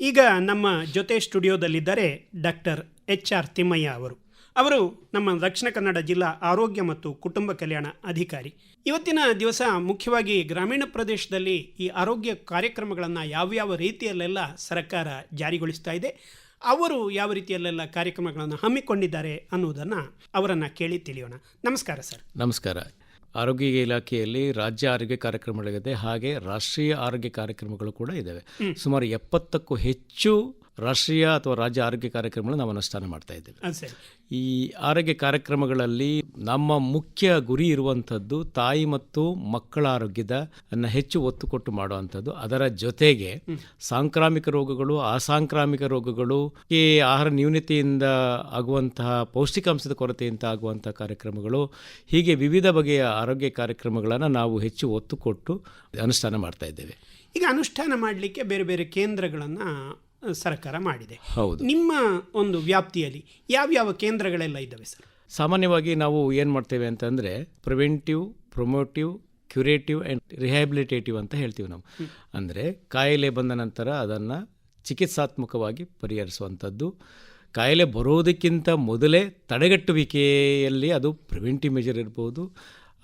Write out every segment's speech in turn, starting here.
ಈಗ ನಮ್ಮ ಜೊತೆ ಸ್ಟುಡಿಯೋದಲ್ಲಿದ್ದಾರೆ ಡಾಕ್ಟರ್ ಎಚ್ ಆರ್ ತಿಮ್ಮಯ್ಯ ಅವರು. ಅವರು ನಮ್ಮ ದಕ್ಷಿಣ ಕನ್ನಡ ಜಿಲ್ಲಾ ಆರೋಗ್ಯ ಮತ್ತು ಕುಟುಂಬ ಕಲ್ಯಾಣ ಅಧಿಕಾರಿ. ಇವತ್ತಿನ ದಿವಸ ಮುಖ್ಯವಾಗಿ ಗ್ರಾಮೀಣ ಪ್ರದೇಶದಲ್ಲಿ ಈ ಆರೋಗ್ಯ ಕಾರ್ಯಕ್ರಮಗಳನ್ನು ಯಾವ್ಯಾವ ರೀತಿಯಲ್ಲೆಲ್ಲ ಸರ್ಕಾರ ಜಾರಿಗೊಳಿಸ್ತಾ ಇದೆ, ಅವರು ಯಾವ ರೀತಿಯಲ್ಲೆಲ್ಲ ಕಾರ್ಯಕ್ರಮಗಳನ್ನು ಹಮ್ಮಿಕೊಂಡಿದ್ದಾರೆ ಅನ್ನೋದನ್ನು ಅವರನ್ನು ಕೇಳಿ ತಿಳಿಯೋಣ. ನಮಸ್ಕಾರ ಸರ್. ನಮಸ್ಕಾರ. ಆರೋಗ್ಯ ಇಲಾಖೆಯಲ್ಲಿ ರಾಜ್ಯ ಆರೋಗ್ಯ ಕಾರ್ಯಕ್ರಮಗಳಿದೆ ಹಾಗೆ ರಾಷ್ಟ್ರೀಯ ಆರೋಗ್ಯ ಕಾರ್ಯಕ್ರಮಗಳು ಕೂಡ ಇದ್ದಾವೆ ಸುಮಾರು ಎಪ್ಪತ್ತಕ್ಕೂ ಹೆಚ್ಚು ರಾಷ್ಟ್ರೀಯ ಅಥವಾ ರಾಜ್ಯ ಆರೋಗ್ಯ ಕಾರ್ಯಕ್ರಮಗಳನ್ನು ನಾವು ಅನುಷ್ಠಾನ ಮಾಡ್ತಾ ಇದ್ದೇವೆ. ಈ ಆರೋಗ್ಯ ಕಾರ್ಯಕ್ರಮಗಳಲ್ಲಿ ನಮ್ಮ ಮುಖ್ಯ ಗುರಿ ಇರುವಂಥದ್ದು ತಾಯಿ ಮತ್ತು ಮಕ್ಕಳ ಆರೋಗ್ಯದ ಅನ್ನು ಹೆಚ್ಚು ಒತ್ತು ಕೊಟ್ಟು ಮಾಡುವಂಥದ್ದು. ಅದರ ಜೊತೆಗೆ ಸಾಂಕ್ರಾಮಿಕ ರೋಗಗಳು ಅಸಾಂಕ್ರಾಮಿಕ ರೋಗಗಳು ಈ ಆಹಾರ ನ್ಯೂನತೆಯಿಂದ ಆಗುವಂತಹ ಪೌಷ್ಟಿಕಾಂಶದ ಕೊರತೆಯಿಂದ ಆಗುವಂತಹ ಕಾರ್ಯಕ್ರಮಗಳು ಹೀಗೆ ವಿವಿಧ ಬಗೆಯ ಆರೋಗ್ಯ ಕಾರ್ಯಕ್ರಮಗಳನ್ನು ನಾವು ಹೆಚ್ಚು ಒತ್ತು ಕೊಟ್ಟು ಅನುಷ್ಠಾನ ಮಾಡ್ತಾ ಇದ್ದೇವೆ. ಈಗ ಅನುಷ್ಠಾನ ಮಾಡಲಿಕ್ಕೆ ಬೇರೆ ಬೇರೆ ಕೇಂದ್ರಗಳನ್ನು ಸರ್ಕಾರ ಮಾಡಿದೆ. ಹೌದು. ನಿಮ್ಮ ಒಂದು ವ್ಯಾಪ್ತಿಯಲ್ಲಿ ಯಾವ್ಯಾವ ಕೇಂದ್ರಗಳೆಲ್ಲ ಇದ್ದಾವೆ ಸರ್? ಸಾಮಾನ್ಯವಾಗಿ ನಾವು ಏನು ಮಾಡ್ತೇವೆ ಅಂತಂದರೆ preventive promotive curative and rehabilitative ಅಂತ ಹೇಳ್ತೀವಿ ನಾವು. ಅಂದರೆ ಕಾಯಿಲೆ ಬಂದ ನಂತರ ಅದನ್ನು ಚಿಕಿತ್ಸಾತ್ಮಕವಾಗಿ ಪರಿಹರಿಸುವಂಥದ್ದು. ಕಾಯಿಲೆ ಬರೋದಕ್ಕಿಂತ ಮೊದಲೇ ತಡೆಗಟ್ಟುವಿಕೆಯಲ್ಲಿ ಅದು ಪ್ರಿವೆಂಟಿವ್ ಮೆಜರ್ ಇರ್ಬೋದು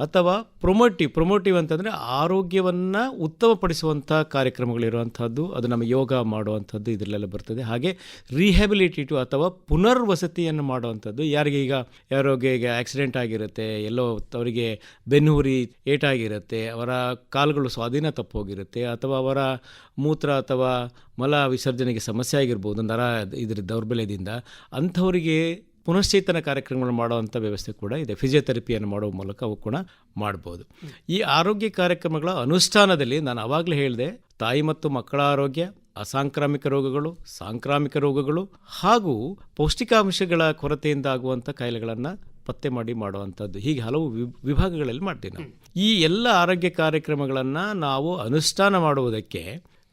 ಅಥವಾ ಪ್ರೊಮೋಟಿವ್ ಪ್ರೊಮೋಟಿವ್ ಅಂತಂದರೆ ಆರೋಗ್ಯವನ್ನು ಉತ್ತಮಪಡಿಸುವಂಥ ಕಾರ್ಯಕ್ರಮಗಳಿರುವಂಥದ್ದು, ಅದು ನಮ್ಮ ಯೋಗ ಮಾಡುವಂಥದ್ದು ಇದರಲ್ಲೆಲ್ಲ ಬರ್ತದೆ. ಹಾಗೆ ರಿಹ್ಯಾಬಿಲಿಟೇಟಿವ್ ಅಥವಾ ಪುನರ್ವಸತಿಯನ್ನು ಮಾಡುವಂಥದ್ದು. ಯಾರಿಗೆ ಈಗ ಯಾರೋಗೆ ಈಗ ಆಕ್ಸಿಡೆಂಟ್ ಆಗಿರುತ್ತೆ, ಎಲ್ಲೋ ಅವರಿಗೆ ಬೆನ್ನುಹುರಿ ಏಟಾಗಿರುತ್ತೆ, ಅವರ ಕಾಲುಗಳು ಸ್ವಾಧೀನ ತಪ್ಪೋಗಿರುತ್ತೆ, ಅಥವಾ ಅವರ ಮೂತ್ರ ಅಥವಾ ಮಲ ವಿಸರ್ಜನೆಗೆ ಸಮಸ್ಯೆ ಆಗಿರ್ಬೋದು, ನರ ಇದರ ದೌರ್ಬಲ್ಯದಿಂದ, ಅಂಥವರಿಗೆ ಪುನಶ್ಚೇತನ ಕಾರ್ಯಕ್ರಮಗಳು ಮಾಡುವಂಥ ವ್ಯವಸ್ಥೆ ಕೂಡ ಇದೆ. ಫಿಸಿಯೋಥೆರಪಿಯನ್ನು ಮಾಡುವ ಮೂಲಕ ಅವು ಕೂಡ ಮಾಡ್ಬೋದು. ಈ ಆರೋಗ್ಯ ಕಾರ್ಯಕ್ರಮಗಳ ಅನುಷ್ಠಾನದಲ್ಲಿ ನಾನು ಆವಾಗಲೇ ಹೇಳಿದೆ, ತಾಯಿ ಮತ್ತು ಮಕ್ಕಳ ಆರೋಗ್ಯ, ಅಸಾಂಕ್ರಾಮಿಕ ರೋಗಗಳು, ಸಾಂಕ್ರಾಮಿಕ ರೋಗಗಳು ಹಾಗೂ ಪೌಷ್ಟಿಕಾಂಶಗಳ ಕೊರತೆಯಿಂದ ಆಗುವಂಥ ಕಾಯಿಲೆಗಳನ್ನು ಪತ್ತೆ ಮಾಡಿ ಮಾಡುವಂಥದ್ದು. ಹೀಗೆ ಹಲವು ವಿಭಾಗಗಳಲ್ಲಿ ಮಾಡ್ತೀವಿ ನಾವು. ಈ ಎಲ್ಲ ಆರೋಗ್ಯ ಕಾರ್ಯಕ್ರಮಗಳನ್ನು ನಾವು ಅನುಷ್ಠಾನ ಮಾಡುವುದಕ್ಕೆ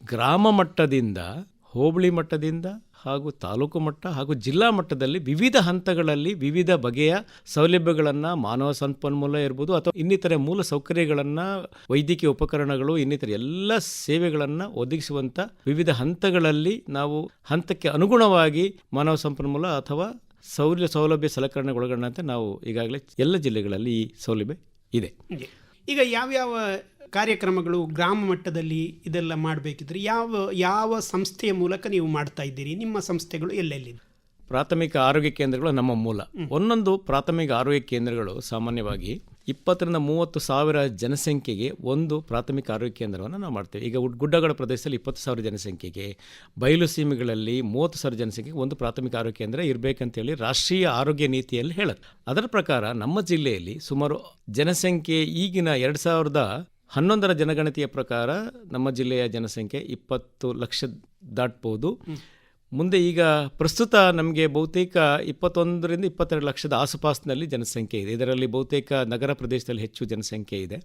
ಗ್ರಾಮ ಮಟ್ಟದಿಂದ, ಹೋಬಳಿ ಮಟ್ಟದಿಂದ ಹಾಗೂ ತಾಲೂಕು ಮಟ್ಟ ಹಾಗೂ ಜಿಲ್ಲಾ ಮಟ್ಟದಲ್ಲಿ ವಿವಿಧ ಹಂತಗಳಲ್ಲಿ ವಿವಿಧ ಬಗೆಯ ಸೌಲಭ್ಯಗಳನ್ನು ಮಾನವ ಸಂಪನ್ಮೂಲ ಇರ್ಬೋದು ಅಥವಾ ಇನ್ನಿತರೆ ಮೂಲ ಸೌಕರ್ಯಗಳನ್ನು, ವೈದ್ಯಕೀಯ ಉಪಕರಣಗಳು, ಇನ್ನಿತರ ಎಲ್ಲ ಸೇವೆಗಳನ್ನು ಒದಗಿಸುವಂಥ ವಿವಿಧ ಹಂತಗಳಲ್ಲಿ ನಾವು ಹಂತಕ್ಕೆ ಅನುಗುಣವಾಗಿ ಮಾನವ ಸಂಪನ್ಮೂಲ ಅಥವಾ ಸೌಲ್ಯ ಸೌಲಭ್ಯ ಸಲಕರಣೆಗೊಳಗೊಂಡಂತೆ ನಾವು ಈಗಾಗಲೇ ಎಲ್ಲ ಜಿಲ್ಲೆಗಳಲ್ಲಿ ಈ ಸೌಲಭ್ಯ ಇದೆ. ಈಗ ಯಾವ್ಯಾವ ಕಾರ್ಯಕ್ರಮಗಳು ಗ್ರಾಮ ಮಟ್ಟದಲ್ಲಿ ಇದೆಲ್ಲ ಮಾಡಬೇಕಿದ್ರೆ ಯಾವ ಯಾವ ಸಂಸ್ಥೆಯ ಮೂಲಕ ನೀವು ಮಾಡ್ತಾ ಇದ್ದೀರಿ? ನಿಮ್ಮ ಸಂಸ್ಥೆಗಳು ಎಲ್ಲೆಲ್ಲಿ ಪ್ರಾಥಮಿಕ ಆರೋಗ್ಯ ಕೇಂದ್ರಗಳು ನಮ್ಮ ಮೂಲ. ಒಂದೊಂದು ಪ್ರಾಥಮಿಕ ಆರೋಗ್ಯ ಕೇಂದ್ರಗಳು ಸಾಮಾನ್ಯವಾಗಿ ಇಪ್ಪತ್ತರಿಂದ ಮೂವತ್ತು ಸಾವಿರ ಜನಸಂಖ್ಯೆಗೆ ಒಂದು ಪ್ರಾಥಮಿಕ ಆರೋಗ್ಯ ಕೇಂದ್ರವನ್ನು ನಾವು ಮಾಡ್ತೇವೆ. ಈಗ ಗುಡ್ಡಗಳ ಪ್ರದೇಶದಲ್ಲಿ ಇಪ್ಪತ್ತು ಸಾವಿರ ಜನಸಂಖ್ಯೆಗೆ ಬಯಲು ಸೀಮೆಗಳಲ್ಲಿ ಮೂವತ್ತು ಸಾವಿರ ಜನಸಂಖ್ಯೆಗೆ ಒಂದು ಪ್ರಾಥಮಿಕ ಆರೋಗ್ಯ ಕೇಂದ್ರ ಇರಬೇಕಂತೇಳಿ ರಾಷ್ಟ್ರೀಯ ಆರೋಗ್ಯ ನೀತಿಯಲ್ಲಿ ಹೇಳುತ್ತೆ. ಅದರ ಪ್ರಕಾರ ನಮ್ಮ ಜಿಲ್ಲೆಯಲ್ಲಿ ಸುಮಾರು ಜನಸಂಖ್ಯೆ ಈಗಿನ ಎರಡು ಸಾವಿರದ ಹನ್ನೊಂದರ ಜನಗಣತಿಯ ಪ್ರಕಾರ ನಮ್ಮ ಜಿಲ್ಲೆಯ ಜನಸಂಖ್ಯೆ ಇಪ್ಪತ್ತು ಲಕ್ಷ ದಾಟ್ಬೋದು. ಮುಂದೆ ಈಗ ಪ್ರಸ್ತುತ ನಮಗೆ ಬಹುತೇಕ ಇಪ್ಪತ್ತೊಂದರಿಂದ ಇಪ್ಪತ್ತೆರಡು ಲಕ್ಷದ ಆಸುಪಾಸಿನಲ್ಲಿ ಜನಸಂಖ್ಯೆ ಇದೆ. ಇದರಲ್ಲಿ ಬಹುತೇಕ ನಗರ ಪ್ರದೇಶದಲ್ಲಿ ಹೆಚ್ಚು ಜನಸಂಖ್ಯೆ ಇದೆ.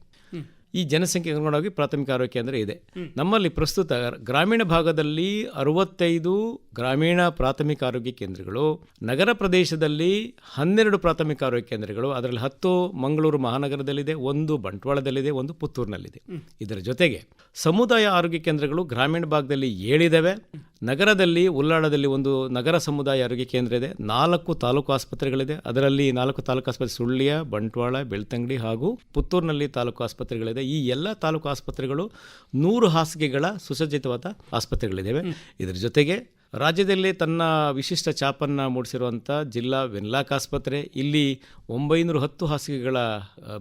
ಈ ಜನಸಂಖ್ಯೆ ಅನುಗುಣವಾಗಿ ಪ್ರಾಥಮಿಕ ಆರೋಗ್ಯ ಕೇಂದ್ರ ಇದೆ. ನಮ್ಮಲ್ಲಿ ಪ್ರಸ್ತುತ ಗ್ರಾಮೀಣ ಭಾಗದಲ್ಲಿ ಅರವತ್ತೈದು ಗ್ರಾಮೀಣ ಪ್ರಾಥಮಿಕ ಆರೋಗ್ಯ ಕೇಂದ್ರಗಳು, ನಗರ ಪ್ರದೇಶದಲ್ಲಿ ಹನ್ನೆರಡು ಪ್ರಾಥಮಿಕ ಆರೋಗ್ಯ ಕೇಂದ್ರಗಳು, ಅದರಲ್ಲಿ ಹತ್ತು ಮಂಗಳೂರು ಮಹಾನಗರದಲ್ಲಿದೆ, ಒಂದು ಬಂಟ್ವಾಳದಲ್ಲಿದೆ, ಒಂದು ಪುತ್ತೂರಿನಲ್ಲಿದೆ. ಇದರ ಜೊತೆಗೆ ಸಮುದಾಯ ಆರೋಗ್ಯ ಕೇಂದ್ರಗಳು ಗ್ರಾಮೀಣ ಭಾಗದಲ್ಲಿ ಏಳಿದಾವೆ. ನಗರದಲ್ಲಿ ಉಲ್ಲಾಳದಲ್ಲಿ ಒಂದು ನಗರ ಸಮುದಾಯ ಆರೋಗ್ಯ ಕೇಂದ್ರ ಇದೆ. ನಾಲ್ಕು ತಾಲೂಕು ಆಸ್ಪತ್ರೆಗಳಿದೆ. ಅದರಲ್ಲಿ ನಾಲ್ಕು ತಾಲೂಕು ಆಸ್ಪತ್ರೆ ಸುಳ್ಳಿಯ ಬಂಟ್ವಾಳ ಬೆಳ್ತಂಗಡಿ ಹಾಗೂ ಪುತ್ತೂರಿನಲ್ಲಿ ತಾಲೂಕು ಆಸ್ಪತ್ರೆಗಳಿದೆ. ಈ ಎಲ್ಲ ತಾಲೂಕು ಆಸ್ಪತ್ರೆಗಳು ನೂರು ಹಾಸಿಗೆಗಳ ಸುಸಜ್ಜಿತವಾದ ಆಸ್ಪತ್ರೆಗಳಿದ್ದಾವೆ ಇದರ ಜೊತೆಗೆ ರಾಜ್ಯದಲ್ಲಿ ತನ್ನ ವಿಶಿಷ್ಟ ಛಾಪನ್ನು ಮೂಡಿಸಿರುವಂಥ ಜಿಲ್ಲಾ ವೆನ್ಲಾಕ್ ಆಸ್ಪತ್ರೆ, ಇಲ್ಲಿ ಒಂಬೈನೂರ ಹತ್ತು ಹಾಸಿಗೆಗಳ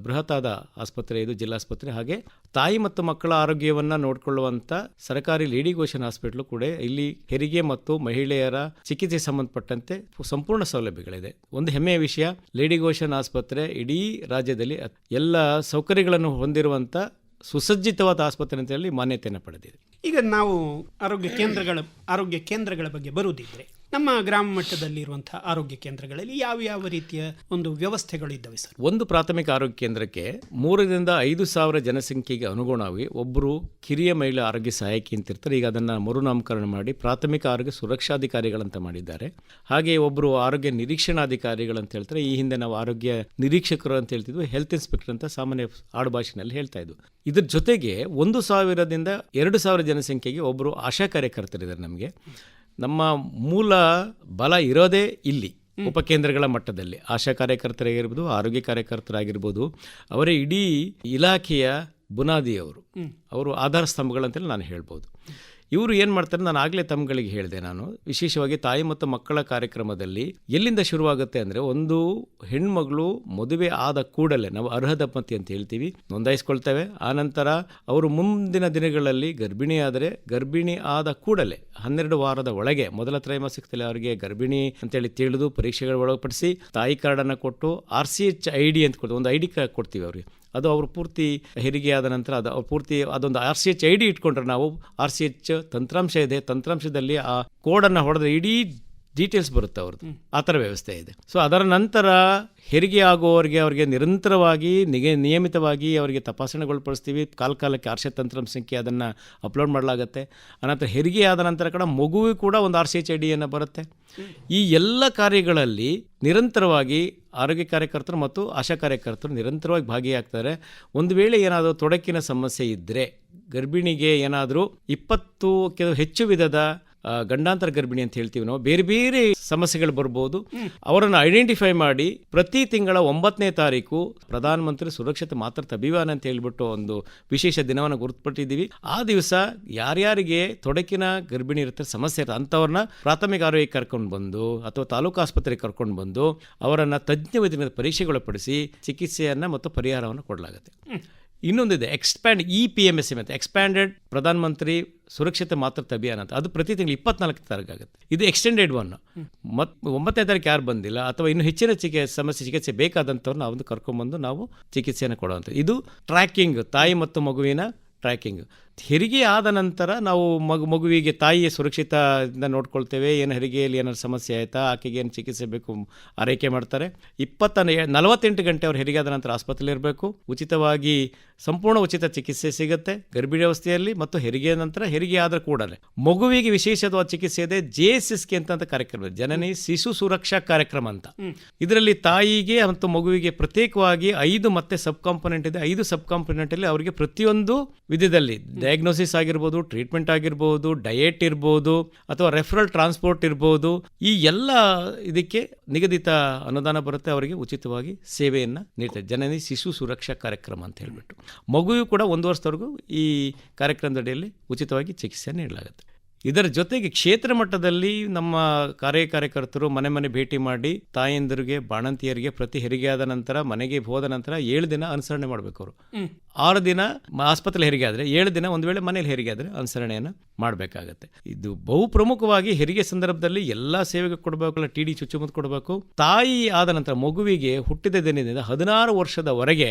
ಬೃಹತ್ತಾದ ಆಸ್ಪತ್ರೆ ಇದು, ಜಿಲ್ಲಾಸ್ಪತ್ರೆ. ಹಾಗೆ ತಾಯಿ ಮತ್ತು ಮಕ್ಕಳ ಆರೋಗ್ಯವನ್ನು ನೋಡಿಕೊಳ್ಳುವಂಥ ಸರ್ಕಾರಿ ಲೇಡಿ ಗೋಷನ್ ಹಾಸ್ಪಿಟ್ಲು ಕೂಡ ಇಲ್ಲಿ ಹೆರಿಗೆ ಮತ್ತು ಮಹಿಳೆಯರ ಚಿಕಿತ್ಸೆ ಸಂಬಂಧಪಟ್ಟಂತೆ ಸಂಪೂರ್ಣ ಸೌಲಭ್ಯಗಳಿದೆ. ಒಂದು ಹೆಮ್ಮೆಯ ವಿಷಯ ಲೇಡಿ ಗೋಷನ್ ಆಸ್ಪತ್ರೆ ಇಡೀ ರಾಜ್ಯದಲ್ಲಿ ಎಲ್ಲ ಸೌಕರ್ಯಗಳನ್ನು ಹೊಂದಿರುವಂಥ ಸುಸಜ್ಜಿತವಾದ ಆಸ್ಪತ್ರೆ ಅಂತ ಹೇಳಿ ಮಾನ್ಯತೆಯನ್ನು ಪಡೆದಿದೆ. ಈಗ ನಾವು ಆರೋಗ್ಯ ಕೇಂದ್ರಗಳ ಆರೋಗ್ಯ ಕೇಂದ್ರಗಳ ಬಗ್ಗೆ ಬರುವುದಿದ್ರೆ ನಮ್ಮ ಗ್ರಾಮ ಮಟ್ಟದಲ್ಲಿರುವಂತಹ ಆರೋಗ್ಯ ಕೇಂದ್ರಗಳಲ್ಲಿ ಯಾವ ಯಾವ ರೀತಿಯ ಒಂದು ವ್ಯವಸ್ಥೆಗಳು ಇದ್ದಾವೆ ಸರ್? ಒಂದು ಪ್ರಾಥಮಿಕ ಆರೋಗ್ಯ ಕೇಂದ್ರಕ್ಕೆ ಮೂರರಿಂದ ಐದು ಸಾವಿರ ಜನಸಂಖ್ಯೆಗೆ ಅನುಗುಣವಾಗಿ ಒಬ್ಬರು ಕಿರಿಯ ಮಹಿಳಾ ಆರೋಗ್ಯ ಸಹಾಯಕಿ ಅಂತ ಇರ್ತಾರೆ. ಈಗ ಅದನ್ನು ಮರುನಾಮಕರಣ ಮಾಡಿ ಪ್ರಾಥಮಿಕ ಆರೋಗ್ಯ ಸುರಕ್ಷಾಧಿಕಾರಿಗಳಂತ ಮಾಡಿದ್ದಾರೆ. ಹಾಗೆ ಒಬ್ಬರು ಆರೋಗ್ಯ ನಿರೀಕ್ಷಣಾಧಿಕಾರಿಗಳಂತ ಹೇಳ್ತಾರೆ. ಈ ಹಿಂದೆ ನಾವು ಆರೋಗ್ಯ ನಿರೀಕ್ಷಕರು ಅಂತ ಹೇಳ್ತಿದ್ವಿ. ಹೆಲ್ತ್ ಇನ್ಸ್ಪೆಕ್ಟರ್ ಅಂತ ಸಾಮಾನ್ಯ ಆಡು ಭಾಷೆನಲ್ಲಿ ಹೇಳ್ತಾ ಇದ್ವು. ಇದ್ರ ಜೊತೆಗೆ ಒಂದು ಸಾವಿರದಿಂದ ಎರಡು ಸಾವಿರ ಜನಸಂಖ್ಯೆಗೆ ಒಬ್ಬರು ಆಶಾ ಕಾರ್ಯಕರ್ತರಿದ್ದಾರೆ ನಮಗೆ. ನಮ್ಮ ಮೂಲ ಬಲ ಇರೋದೇ ಇಲ್ಲಿ ಉಪಕೇಂದ್ರಗಳ ಮಟ್ಟದಲ್ಲಿ. ಆಶಾ ಕಾರ್ಯಕರ್ತರಾಗಿರ್ಬೋದು ಆರೋಗ್ಯ ಕಾರ್ಯಕರ್ತರಾಗಿರ್ಬೋದು ಅವರೇ ಇಡೀ ಇಲಾಖೆಯ ಬುನಾದಿಯವರು. ಅವರು ಆಧಾರ ಸ್ತಂಭಗಳಂತೇಳಿ ನಾನು ಹೇಳ್ಬೋದು. ಇವರು ಏನು ಮಾಡ್ತಾರೆ, ನಾನು ಆಗಲೇ ತಮ್ಮಗಳಿಗೆ ಹೇಳಿದೆ ನಾನು. ವಿಶೇಷವಾಗಿ ತಾಯಿ ಮತ್ತು ಮಕ್ಕಳ ಕಾರ್ಯಕ್ರಮದಲ್ಲಿ ಎಲ್ಲಿಂದ ಶುರುವಾಗುತ್ತೆ ಅಂದರೆ ಒಂದು ಹೆಣ್ಮಗಳು ಮದುವೆ ಆದ ಕೂಡಲೇ, ನಾವು ಅರ್ಹ ದಂಪತಿ ಅಂತ ಹೇಳ್ತೀವಿ, ನೋಂದಾಯಿಸ್ಕೊಳ್ತೇವೆ. ಆನಂತರ ಅವರು ಮುಂದಿನ ದಿನಗಳಲ್ಲಿ ಗರ್ಭಿಣಿಯಾದರೆ ಗರ್ಭಿಣಿ ಆದ ಕೂಡಲೇ, ಹನ್ನೆರಡು ವಾರದ ಒಳಗೆ, ಮೊದಲ ತ್ರೈಮಾಸಿಕದಲ್ಲಿ ಅವರಿಗೆ ಗರ್ಭಿಣಿ ಅಂತೇಳಿ ತಿಳಿದು ಪರೀಕ್ಷೆಗಳು ಒಳಪಡಿಸಿ ತಾಯಿ ಕಾರ್ಡನ್ನು ಕೊಟ್ಟು R C H I D ಅಂತ ಕೊಡ್ತೀವಿ, ಒಂದು ಐ ಡಿ ಕಾರ್ಡ್ ಕೊಡ್ತೀವಿ ಅವರಿಗೆ. ಅದು ಅವರು ಪೂರ್ತಿ ಹೆರಿಗೆ ಆದ ನಂತರ ಅದು ಅವ್ರು ಪೂರ್ತಿ ಅದೊಂದು R C H I D ಇಟ್ಕೊಂಡ್ರೆ ನಾವು. ಆರ್ ಸಿ ಎಚ್ ತಂತ್ರಾಂಶ ಇದೆ. ತಂತ್ರಾಂಶದಲ್ಲಿ ಆ ಕೋಡನ್ನು ಹೊಡೆದ್ರೆ ಇಡೀ ಡೀಟೇಲ್ಸ್ ಬರುತ್ತೆ ಅವ್ರದ್ದು. ಆ ಥರ ವ್ಯವಸ್ಥೆ ಇದೆ. ಸೊ ಅದರ ನಂತರ ಹೆರಿಗೆ ಆಗುವವರಿಗೆ ಅವರಿಗೆ ನಿರಂತರವಾಗಿ ನಿಗೆ ನಿಯಮಿತವಾಗಿ ಅವರಿಗೆ ತಪಾಸಣೆಗೊಳಪಡಿಸ್ತೀವಿ. ಕಾಲ ಕಾಲಕ್ಕೆ ಆರ್ಷ ಸಂಖ್ಯೆ ಅದನ್ನು ಅಪ್ಲೋಡ್ ಮಾಡಲಾಗುತ್ತೆ. ಅನಂತರ ಹೆರಿಗೆ ಆದ ನಂತರ ಕೂಡ ಮಗುವಿಗೂ ಕೂಡ ಒಂದು ಆರ್ ಸಿ ಎಚ್ ಐ ಡಿಯನ್ನು ಬರುತ್ತೆ. ಈ ಎಲ್ಲ ಕಾರ್ಯಗಳಲ್ಲಿ ನಿರಂತರವಾಗಿ ಆರೋಗ್ಯ ಕಾರ್ಯಕರ್ತರು ಮತ್ತು ಆಶಾ ಕಾರ್ಯಕರ್ತರು ನಿರಂತರವಾಗಿ ಭಾಗಿಯಾಗ್ತಾರೆ. ಒಂದು ವೇಳೆ ಏನಾದರೂ ತೊಡಕಿನ ಸಮಸ್ಯೆ ಇದ್ದರೆ ಗರ್ಭಿಣಿಗೆ ಏನಾದರೂ ಇಪ್ಪತ್ತು ಕೆಲವು ಹೆಚ್ಚು ವಿಧದ ಗಂಡಾಂತರ ಗರ್ಭಿಣಿ ಅಂತ ಹೇಳ್ತೀವಿ ನಾವು. ಬೇರೆ ಬೇರೆ ಸಮಸ್ಯೆಗಳು ಬರ್ಬೋದು. ಅವರನ್ನು ಐಡೆಂಟಿಫೈ ಮಾಡಿ ಪ್ರತಿ ತಿಂಗಳ ಒಂಬತ್ತನೇ ತಾರೀಕು ಪ್ರಧಾನಮಂತ್ರಿ ಸುರಕ್ಷತೆ ಮಾತೃತ್ವ ಅಭಿಯಾನ ಅಂತ ಹೇಳ್ಬಿಟ್ಟು ಒಂದು ವಿಶೇಷ ದಿನವನ್ನು ಗುರುತುಪಟ್ಟಿದ್ದೀವಿ. ಆ ದಿವಸ ಯಾರ್ಯಾರಿಗೆ ತೊಡಕಿನ ಗರ್ಭಿಣಿ ಇರುತ್ತೆ, ಸಮಸ್ಯೆ ಇರುತ್ತೆ ಅಂಥವ್ರನ್ನ ಪ್ರಾಥಮಿಕ ಆರೋಗ್ಯ ಕರ್ಕೊಂಡು ಬಂದು ಅಥವಾ ತಾಲೂಕು ಆಸ್ಪತ್ರೆಗೆ ಕರ್ಕೊಂಡು ಬಂದು ಅವರನ್ನು ತಜ್ಞ ವೈದ್ಯರ ಪರೀಕ್ಷೆಗೊಳಪಡಿಸಿ ಚಿಕಿತ್ಸೆಯನ್ನು ಮತ್ತು ಪರಿಹಾರವನ್ನು ಕೊಡಲಾಗುತ್ತೆ. ಇನ್ನೊಂದಿದೆ expand E P M S M ಅಂತ ಎಕ್ಸ್ಪ್ಯಾಂಡೆಡ್ ಪ್ರಧಾನ ಮಂತ್ರಿ ಸುರಕ್ಷಿತ ಮಾತೃತ್ವ ಅಭಿಯಾನ ಅಂತ. ಅದು ಪ್ರತಿ ತಿಂಗಳು ಇಪ್ಪತ್ನಾಲ್ಕು ತಾರೀಕು ಆಗುತ್ತೆ ಇದು ಎಕ್ಸ್ಟೆಂಡೆಡ್ ಒನ್ ಮತ್ ಒಂಬತ್ತನೇ ತಾರೀಕು ಯಾರು ಬಂದಿಲ್ಲ, ಅಥವಾ ಇನ್ನು ಹೆಚ್ಚಿನ ಚಿಕಿತ್ಸೆ ಸಮಸ್ಯೆ ಚಿಕಿತ್ಸೆ ಬೇಕಾದಂಥವ್ರು ನಾವು ಕರ್ಕೊಂಡ್ಬಂದು ನಾವು ಚಿಕಿತ್ಸೆಯನ್ನು ಕೊಡುವಂಥದ್ದು. ಇದು ಟ್ರ್ಯಾಕಿಂಗ್ ತಾಯಿ ಮತ್ತು ಮಗುವಿನ ಟ್ರ್ಯಾಕಿಂಗ್ ಹೆರಿಗೆ ಆದ ನಂತರ ನಾವು ಮಗು ಮಗುವಿಗೆ ತಾಯಿಯ ಸುರಕ್ಷಿತ ನೋಡ್ಕೊಳ್ತೇವೆ. ಏನು ಹೆರಿಗೆಯಲ್ಲಿ ಏನಾದ್ರು ಸಮಸ್ಯೆ ಆಯಿತಾ? ಆಕೆಗೆ ಏನು ಚಿಕಿತ್ಸೆ ಬೇಕು? ಆರೈಕೆ ಮಾಡ್ತಾರೆ. ಇಪ್ಪತ್ತ ನಲವತ್ತೆಂಟು ಗಂಟೆ ಅವ್ರು ಹೆರಿಗೆ ಆದ ನಂತರ ಆಸ್ಪತ್ರೆಯಲ್ಲಿ ಇರಬೇಕು. ಉಚಿತವಾಗಿ ಸಂಪೂರ್ಣ ಉಚಿತ ಚಿಕಿತ್ಸೆ ಸಿಗುತ್ತೆ ಗರ್ಭಿಣಿ ಅವಸ್ಥೆಯಲ್ಲಿ ಮತ್ತು ಹೆರಿಗೆ ನಂತರ ಹೆರಿಗೆ ಆದ್ರೆ ಕೂಡಲೇ. ಮಗುವಿಗೆ ವಿಶೇಷವಾದ ಚಿಕಿತ್ಸೆ ಇದೆ ಜೆ ಎಸ್ ಎಸ್ ಕೆ ಅಂತ ಕಾರ್ಯಕ್ರಮ ಇದೆ. ಜನನಿ ಶಿಶು ಸುರಕ್ಷಾ ಕಾರ್ಯಕ್ರಮ ಅಂತ. ಇದರಲ್ಲಿ ತಾಯಿಗೆ ಮತ್ತು ಮಗುವಿಗೆ ಪ್ರತ್ಯೇಕವಾಗಿ ಐದು ಮತ್ತೆ ಸಬ್ ಕಾಂಪೊನೆಂಟ್ ಇದೆ. ಐದು ಸಬ್ ಕಾಂಪೊನೆಂಟಲ್ಲಿ ಅವರಿಗೆ ಪ್ರತಿಯೊಂದು ವಿಧದಲ್ಲಿ ಡಯಾಗ್ನೋಸಿಸ್ ಆಗಿರ್ಬೋದು ಟ್ರೀಟ್ಮೆಂಟ್ ಆಗಿರ್ಬೋದು ಡಯೆಟ್ ಇರ್ಬೋದು, ಅಥವಾ ರೆಫರಲ್ ಟ್ರಾನ್ಸ್ಪೋರ್ಟ್ ಇರ್ಬೋದು, ಈ ಎಲ್ಲ ಇದಕ್ಕೆ ನಿಗದಿತ ಅನುದಾನ ಬರುತ್ತೆ. ಅವರಿಗೆ ಉಚಿತವಾಗಿ ಸೇವೆಯನ್ನು ನೀಡ್ತಾರೆ. ಜನನಿ ಶಿಶು ಸುರಕ್ಷಾ ಕಾರ್ಯಕ್ರಮ ಅಂತ ಹೇಳಿಬಿಟ್ಟು. ಮಗುವು ಕೂಡ ಒಂದು ವರ್ಷದವರೆಗೂ ಈ ಕಾರ್ಯಕ್ರಮದಡಿಯಲ್ಲಿ ಉಚಿತವಾಗಿ ಚಿಕಿತ್ಸೆ ನೀಡಲಾಗುತ್ತೆ. ಇದರ ಜೊತೆಗೆ ಕ್ಷೇತ್ರ ಮಟ್ಟದಲ್ಲಿ ನಮ್ಮ ಕಾರ್ಯ ಕಾರ್ಯಕರ್ತರು ಮನೆ ಮನೆ ಭೇಟಿ ಮಾಡಿ, ತಾಯಂದಿರಿಗೆ, ಬಾಣಂತಿಯರಿಗೆ ಪ್ರತಿ ಹೆರಿಗೆ ಆದ ನಂತರ, ಮನೆಗೆ ಹೋದ ನಂತರ ಏಳು ದಿನ ಅನುಸರಣೆ ಮಾಡಬೇಕು ಅವರು. ಆರು ದಿನ ಆಸ್ಪತ್ರೆ ಹೆರಿಗೆ ಆದರೆ ಏಳು ದಿನ ಒಂದು ವೇಳೆ ಮನೇಲಿ ಹೆರಿಗೆ ಆದರೆ ಅನುಸರಣೆಯನ್ನು ಮಾಡಬೇಕಾಗತ್ತೆ. ಇದು ಬಹು ಪ್ರಮುಖವಾಗಿ ಹೆರಿಗೆ ಸಂದರ್ಭದಲ್ಲಿ ಎಲ್ಲ ಸೇವೆಗೆ ಕೊಡಬೇಕಲ್ಲ ಟಿ ಡಿ ಚುಚ್ಚುಮದ್ದು ಕೊಡಬೇಕು. ತಾಯಿ ಆದ ನಂತರ ಮಗುವಿಗೆ ಹುಟ್ಟಿದ ದಿನದಿಂದ ಹದಿನಾರು ವರ್ಷದವರೆಗೆ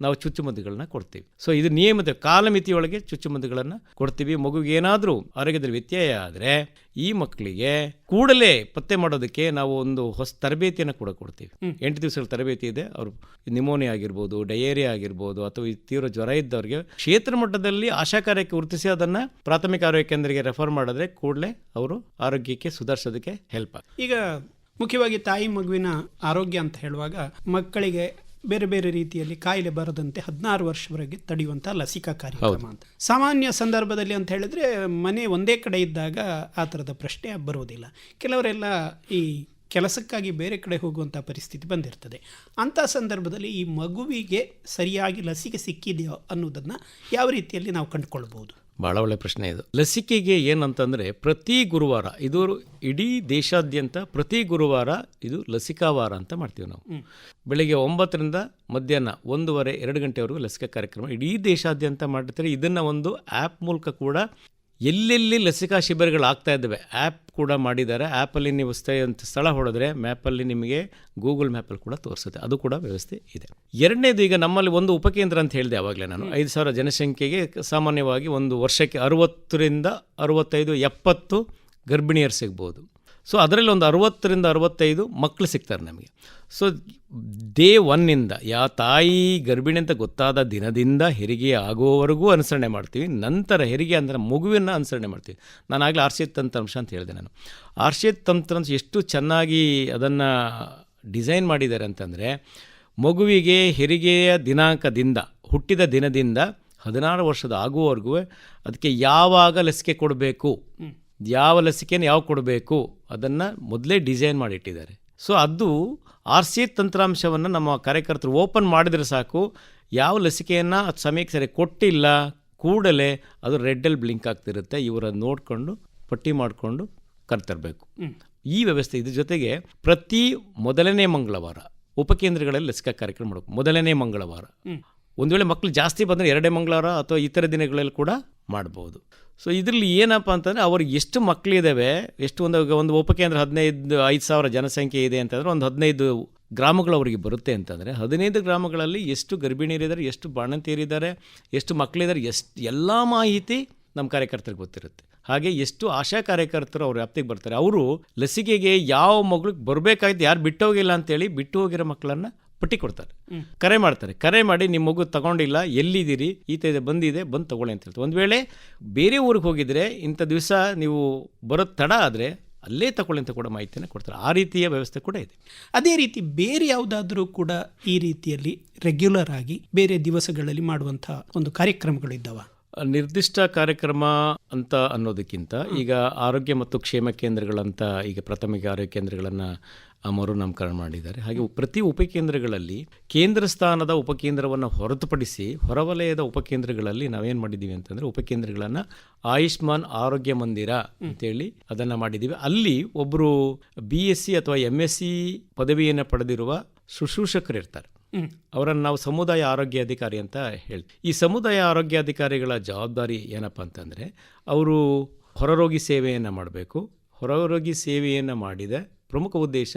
ನಾವು ಚುಚ್ಚುಮದ್ದುಗಳನ್ನ ಕೊಡ್ತೀವಿ. ಸೊ ಇದು ನಿಯಮಿತ ಕಾಲಮಿತಿಯೊಳಗೆ ಚುಚ್ಚುಮದ್ದುಗಳನ್ನು ಕೊಡ್ತೀವಿ. ಮಗುವಿಗೆ ಏನಾದರೂ ಆರೋಗ್ಯದಲ್ಲಿ ವ್ಯತ್ಯಯ ಆದರೆ ಈ ಮಕ್ಕಳಿಗೆ ಕೂಡಲೇ ಪತ್ತೆ ಮಾಡೋದಕ್ಕೆ ನಾವು ಒಂದು ಹೊಸ ತರಬೇತಿಯನ್ನು ಕೂಡ ಕೊಡ್ತೀವಿ. ಎಂಟು ದಿವಸಗಳ ತರಬೇತಿ ಇದೆ. ಅವರು ನಿಮೋನಿಯಾ ಆಗಿರ್ಬೋದು ಡಯೇರಿಯಾ ಆಗಿರ್ಬೋದು ಅಥವಾ ಈ ತೀವ್ರ ಜ್ವರ ಇದ್ದವರಿಗೆ ಕ್ಷೇತ್ರ ಮಟ್ಟದಲ್ಲಿ ಆಶಾ ಕಾರ್ಯಕ್ಕೆ ಗುರುತಿಸಿ ಅದನ್ನು ಪ್ರಾಥಮಿಕ ಆರೋಗ್ಯ ಕೇಂದ್ರಕ್ಕೆ ರೆಫರ್ ಮಾಡಿದ್ರೆ ಕೂಡಲೇ ಅವರು ಆರೋಗ್ಯಕ್ಕೆ ಸುಧಾರಿಸೋದಕ್ಕೆ ಹೆಲ್ಪ್ ಆಗುತ್ತೆ ಈಗ ಮುಖ್ಯವಾಗಿ ತಾಯಿ ಮಗುವಿನ ಆರೋಗ್ಯ ಅಂತ ಹೇಳುವಾಗ ಮಕ್ಕಳಿಗೆ ಬೇರೆ ಬೇರೆ ರೀತಿಯಲ್ಲಿ ಕಾಯಿಲೆ ಬರದಂತೆ ಹದಿನಾರು ವರ್ಷವರೆಗೆ ತಡೆಯುವಂಥ ಲಸಿಕಾ ಕಾರ್ಯಕ್ರಮ ಅಂತ. ಸಾಮಾನ್ಯ ಸಂದರ್ಭದಲ್ಲಿ ಅಂತ ಹೇಳಿದ್ರೆ ಮನೆ ಒಂದೇ ಕಡೆ ಇದ್ದಾಗ ಆ ಥರದ ಪ್ರಶ್ನೆ ಬರುವುದಿಲ್ಲ. ಕೆಲವರೆಲ್ಲ ಈ ಕೆಲಸಕ್ಕಾಗಿ ಬೇರೆ ಕಡೆ ಹೋಗುವಂಥ ಪರಿಸ್ಥಿತಿ ಬಂದಿರ್ತದೆ. ಅಂಥ ಸಂದರ್ಭದಲ್ಲಿ ಈ ಮಗುವಿಗೆ ಸರಿಯಾಗಿ ಲಸಿಕೆ ಸಿಕ್ಕಿದೆಯೋ ಅನ್ನೋದನ್ನು ಯಾವ ರೀತಿಯಲ್ಲಿ ನಾವು ಕಂಡುಕೊಳ್ಬೋದು ಭಾಳ ಒಳ್ಳೆ ಪ್ರಶ್ನೆ ಇದು. ಲಸಿಕೆಗೆ ಏನಂತಂದರೆ ಪ್ರತಿ ಗುರುವಾರ ಇದು ಇಡೀ ದೇಶಾದ್ಯಂತ ಪ್ರತಿ ಗುರುವಾರ ಇದು ಲಸಿಕಾ ವಾರ ಅಂತ ಮಾಡ್ತೀವಿ ನಾವು. ಬೆಳಿಗ್ಗೆ ಒಂಬತ್ತರಿಂದ ಮಧ್ಯಾಹ್ನ ಒಂದೂವರೆ ಎರಡು ಗಂಟೆವರೆಗೂ ಲಸಿಕಾ ಕಾರ್ಯಕ್ರಮ ಇಡೀ ದೇಶಾದ್ಯಂತ ಮಾಡ್ತಾರೆ. ಇದನ್ನು ಒಂದು ಆ್ಯಪ್ ಮೂಲಕ ಕೂಡ ಎಲ್ಲೆಲ್ಲಿ ಲಸಿಕಾ ಶಿಬಿರಗಳು ಆಗ್ತಾ ಇದ್ದಾವೆ? ಆ್ಯಪ್ ಕೂಡ ಮಾಡಿದ್ದಾರೆ. ಆ್ಯಪಲ್ಲಿ ನೀವು ಸ್ಥಳ ಸ್ಥಳ ಹೊಡೆದ್ರೆ ಮ್ಯಾಪಲ್ಲಿ ನಿಮಗೆ ಗೂಗಲ್ ಮ್ಯಾಪಲ್ಲಿ ಕೂಡ ತೋರಿಸುತ್ತೆ. ಅದು ಕೂಡ ವ್ಯವಸ್ಥೆ ಇದೆ. ಎರಡನೇದು ಈಗ ನಮ್ಮಲ್ಲಿ ಒಂದು ಉಪಕೇಂದ್ರ ಅಂತ ಹೇಳಿದೆ ಆವಾಗಲೇ ನಾನು. ಐದು ಸಾವಿರ ಜನಸಂಖ್ಯೆಗೆ ಸಾಮಾನ್ಯವಾಗಿ ಒಂದು ವರ್ಷಕ್ಕೆ ಅರುವತ್ತರಿಂದ ಅರುವತ್ತೈದು ಎಪ್ಪತ್ತು ಗರ್ಭಿಣಿಯರು ಸಿಗ್ಬೋದು. ಸೊ ಅದರಲ್ಲಿ ಒಂದು ಅರವತ್ತರಿಂದ ಅರವತ್ತೈದು ಮಕ್ಕಳು ಸಿಗ್ತಾರೆ ನಮಗೆ. ಸೊ ಡೇ ಒನ್ನಿಂದ ಯಾವ ತಾಯಿ ಗರ್ಭಿಣಿ ಅಂತ ಗೊತ್ತಾದ ದಿನದಿಂದ ಹೆರಿಗೆ ಆಗುವವರೆಗೂ ಅನುಸರಣೆ ಮಾಡ್ತೀವಿ. ನಂತರ ಹೆರಿಗೆ ಅಂದರೆ ಮಗುವಿನ ಅನುಸರಣೆ ಮಾಡ್ತೀವಿ. ನಾನು ಆಗಲೇ ಆರ್ಷಿತ್ ತಂತ್ರಾಂಶ ಅಂತ ಹೇಳಿದೆ ನಾನು. ಆರ್ಷಿತ್ ತಂತ್ರಾಂಶ ಎಷ್ಟು ಚೆನ್ನಾಗಿ ಅದನ್ನು ಡಿಸೈನ್ ಮಾಡಿದ್ದಾರೆ ಅಂತಂದರೆ ಮಗುವಿಗೆ ಹೆರಿಗೆಯ ದಿನಾಂಕದಿಂದ ಹುಟ್ಟಿದ ದಿನದಿಂದ ಹದಿನಾರು ವರ್ಷದ ಆಗುವವರೆಗೂ ಅದಕ್ಕೆ ಯಾವಾಗ ಲಸಿಕೆ ಕೊಡಬೇಕು? ಯಾವ ಲಸಿಕೆನ ಯಾವ ಕೊಡಬೇಕು? ಅದನ್ನು ಮೊದಲೇ ಡಿಸೈನ್ ಮಾಡಿಟ್ಟಿದ್ದಾರೆ. ಸೊ ಅದು ಆರ್ ಸಿ ತಂತ್ರಾಂಶವನ್ನು ನಮ್ಮ ಕಾರ್ಯಕರ್ತರು ಓಪನ್ ಮಾಡಿದರೆ ಸಾಕು. ಯಾವ ಲಸಿಕೆಯನ್ನು ಅದು ಸಮಯಕ್ಕೆ ಸರಿ ಕೊಟ್ಟಿಲ್ಲ ಕೂಡಲೇ ಅದು ರೆಡ್ಡಲ್ಲಿ ಬ್ಲಿಂಕ್ ಆಗ್ತಿರುತ್ತೆ. ಇವರನ್ನು ನೋಡಿಕೊಂಡು ಪಟ್ಟಿ ಮಾಡಿಕೊಂಡು ಕರ್ತರಬೇಕು. ಈ ವ್ಯವಸ್ಥೆ ಇದ್ರ ಜೊತೆಗೆ ಪ್ರತಿ ಮೊದಲನೇ ಮಂಗಳವಾರ ಉಪಕೇಂದ್ರಗಳಲ್ಲಿ ಲಸಿಕಾ ಕಾರ್ಯಕ್ರಮ ಮಾಡಬೇಕು. ಮೊದಲನೇ ಮಂಗಳವಾರ. ಒಂದು ವೇಳೆ ಮಕ್ಕಳು ಜಾಸ್ತಿ ಬಂದರೆ ಎರಡೇ ಮಂಗಳವಾರ ಅಥವಾ ಇತರ ದಿನಗಳಲ್ಲಿ ಕೂಡ ಮಾಡ್ಬೋದು ಸೊ ಇದರಲ್ಲಿ ಏನಪ್ಪ ಅಂತಂದರೆ ಅವ್ರಿಗೆ ಎಷ್ಟು ಮಕ್ಕಳಿದ್ದಾವೆ ಎಷ್ಟು ಒಂದು ಒಂದು ಉಪಕೇಂದ್ರ ಹದಿನೈದು, ಐದು ಸಾವಿರ ಜನಸಂಖ್ಯೆ ಇದೆ ಅಂತಂದರೆ ಒಂದು ಹದಿನೈದು ಗ್ರಾಮಗಳು ಅವರಿಗೆ ಬರುತ್ತೆ ಅಂತಂದರೆ ಹದಿನೈದು ಗ್ರಾಮಗಳಲ್ಲಿ ಎಷ್ಟು ಗರ್ಭಿಣಿಯರಿದ್ದಾರೆ, ಎಷ್ಟು ಬಾಣಂತಿಯರಿದ್ದಾರೆ, ಎಷ್ಟು ಮಕ್ಕಳಿದ್ದಾರೆ ಎಷ್ಟು, ಎಲ್ಲ ಮಾಹಿತಿ ನಮ್ಮ ಕಾರ್ಯಕರ್ತರಿಗೆ ಗೊತ್ತಿರುತ್ತೆ. ಹಾಗೆ ಎಷ್ಟು ಆಶಾ ಕಾರ್ಯಕರ್ತರು ಅವ್ರ ವ್ಯಾಪ್ತಿಗೆ ಬರ್ತಾರೆ. ಅವರು ಲಸಿಕೆಗೆ ಯಾವ ಮಗಳಿಗೆ ಬರಬೇಕಾಯ್ತು ಯಾರು ಬಿಟ್ಟು ಹೋಗಿಲ್ಲ ಅಂತೇಳಿ ಬಿಟ್ಟು ಹೋಗಿರೋ ಮಕ್ಕಳನ್ನು ಪಟ್ಟಿ ಕೊಡ್ತಾರೆ. ಕರೆ ಮಾಡ್ತಾರೆ. ಕರೆ ಮಾಡಿ ನಿಮ್ಮ ಮಗು ತಗೊಂಡಿಲ್ಲ ಎಲ್ಲಿದ್ದೀರಿ? ಈತ ಇದೆ ಬಂದಿದೆ ಬಂದು ತಗೊಳ್ಳಿ ಅಂತ ಹೇಳ್ತಾರೆ. ಒಂದು ವೇಳೆ ಬೇರೆ ಊರಿಗೆ ಹೋಗಿದ್ರೆ ಇಂಥ ದಿವಸ ನೀವು ಬರೋದು ತಡ ಆದರೆ ಅಲ್ಲೇ ತಗೊಳ್ಳಿ ಅಂತ ಕೂಡ ಮಾಹಿತಿಯನ್ನು ಕೊಡ್ತಾರೆ. ಆ ರೀತಿಯ ವ್ಯವಸ್ಥೆ ಕೂಡ ಇದೆ. ಅದೇ ರೀತಿ ಬೇರೆ ಯಾವುದಾದ್ರೂ ಕೂಡ ಈ ರೀತಿಯಲ್ಲಿ ರೆಗ್ಯುಲರ್ ಆಗಿ ಬೇರೆ ದಿವಸಗಳಲ್ಲಿ ಮಾಡುವಂಥ ಒಂದು ಕಾರ್ಯಕ್ರಮಗಳಿದ್ದಾವ ನಿರ್ದಿಷ್ಟ ಕಾರ್ಯಕ್ರಮ ಅಂತ ಅನ್ನೋದಕ್ಕಿಂತ ಈಗ ಆರೋಗ್ಯ ಮತ್ತು ಕ್ಷೇಮ ಕೇಂದ್ರಗಳಂತ ಈಗ ಪ್ರಾಥಮಿಕ ಆರೋಗ್ಯ ಕೇಂದ್ರಗಳನ್ನು ಮರುನಾಮಕರಣ ಮಾಡಿದ್ದಾರೆ. ಹಾಗೆ ಪ್ರತಿ ಉಪಕೇಂದ್ರಗಳಲ್ಲಿ ಕೇಂದ್ರ ಸ್ಥಾನದ ಉಪಕೇಂದ್ರವನ್ನು ಹೊರತುಪಡಿಸಿ ಹೊರವಲಯದ ಉಪಕೇಂದ್ರಗಳಲ್ಲಿ ನಾವೇನು ಮಾಡಿದ್ದೀವಿ ಅಂತಂದರೆ ಉಪಕೇಂದ್ರಗಳನ್ನು ಆಯುಷ್ಮಾನ್ ಆರೋಗ್ಯ ಮಂದಿರ ಅಂತೇಳಿ ಅದನ್ನು ಮಾಡಿದ್ದೀವಿ ಅಲ್ಲಿ ಒಬ್ಬರು ಬಿ ಎಸ್ ಸಿ ಅಥವಾ ಎಂ ಎಸ್ ಸಿ ಪದವಿಯನ್ನು ಪಡೆದಿರುವ ಶುಶ್ರೂಷಕರು ಇರ್ತಾರೆ ಅವರನ್ನು ನಾವು ಸಮುದಾಯ ಆರೋಗ್ಯ ಅಧಿಕಾರಿ ಅಂತ ಹೇಳ್ತೀವಿ. ಈ ಸಮುದಾಯ ಆರೋಗ್ಯ ಅಧಿಕಾರಿಗಳ ಜವಾಬ್ದಾರಿ ಏನಪ್ಪ ಅಂತಂದರೆ, ಅವರು ಹೊರರೋಗಿ ಸೇವೆಯನ್ನು ಮಾಡಬೇಕು. ಹೊರರೋಗಿ ಸೇವೆಯನ್ನು ಮಾಡಿದ ಪ್ರಮುಖ ಉದ್ದೇಶ,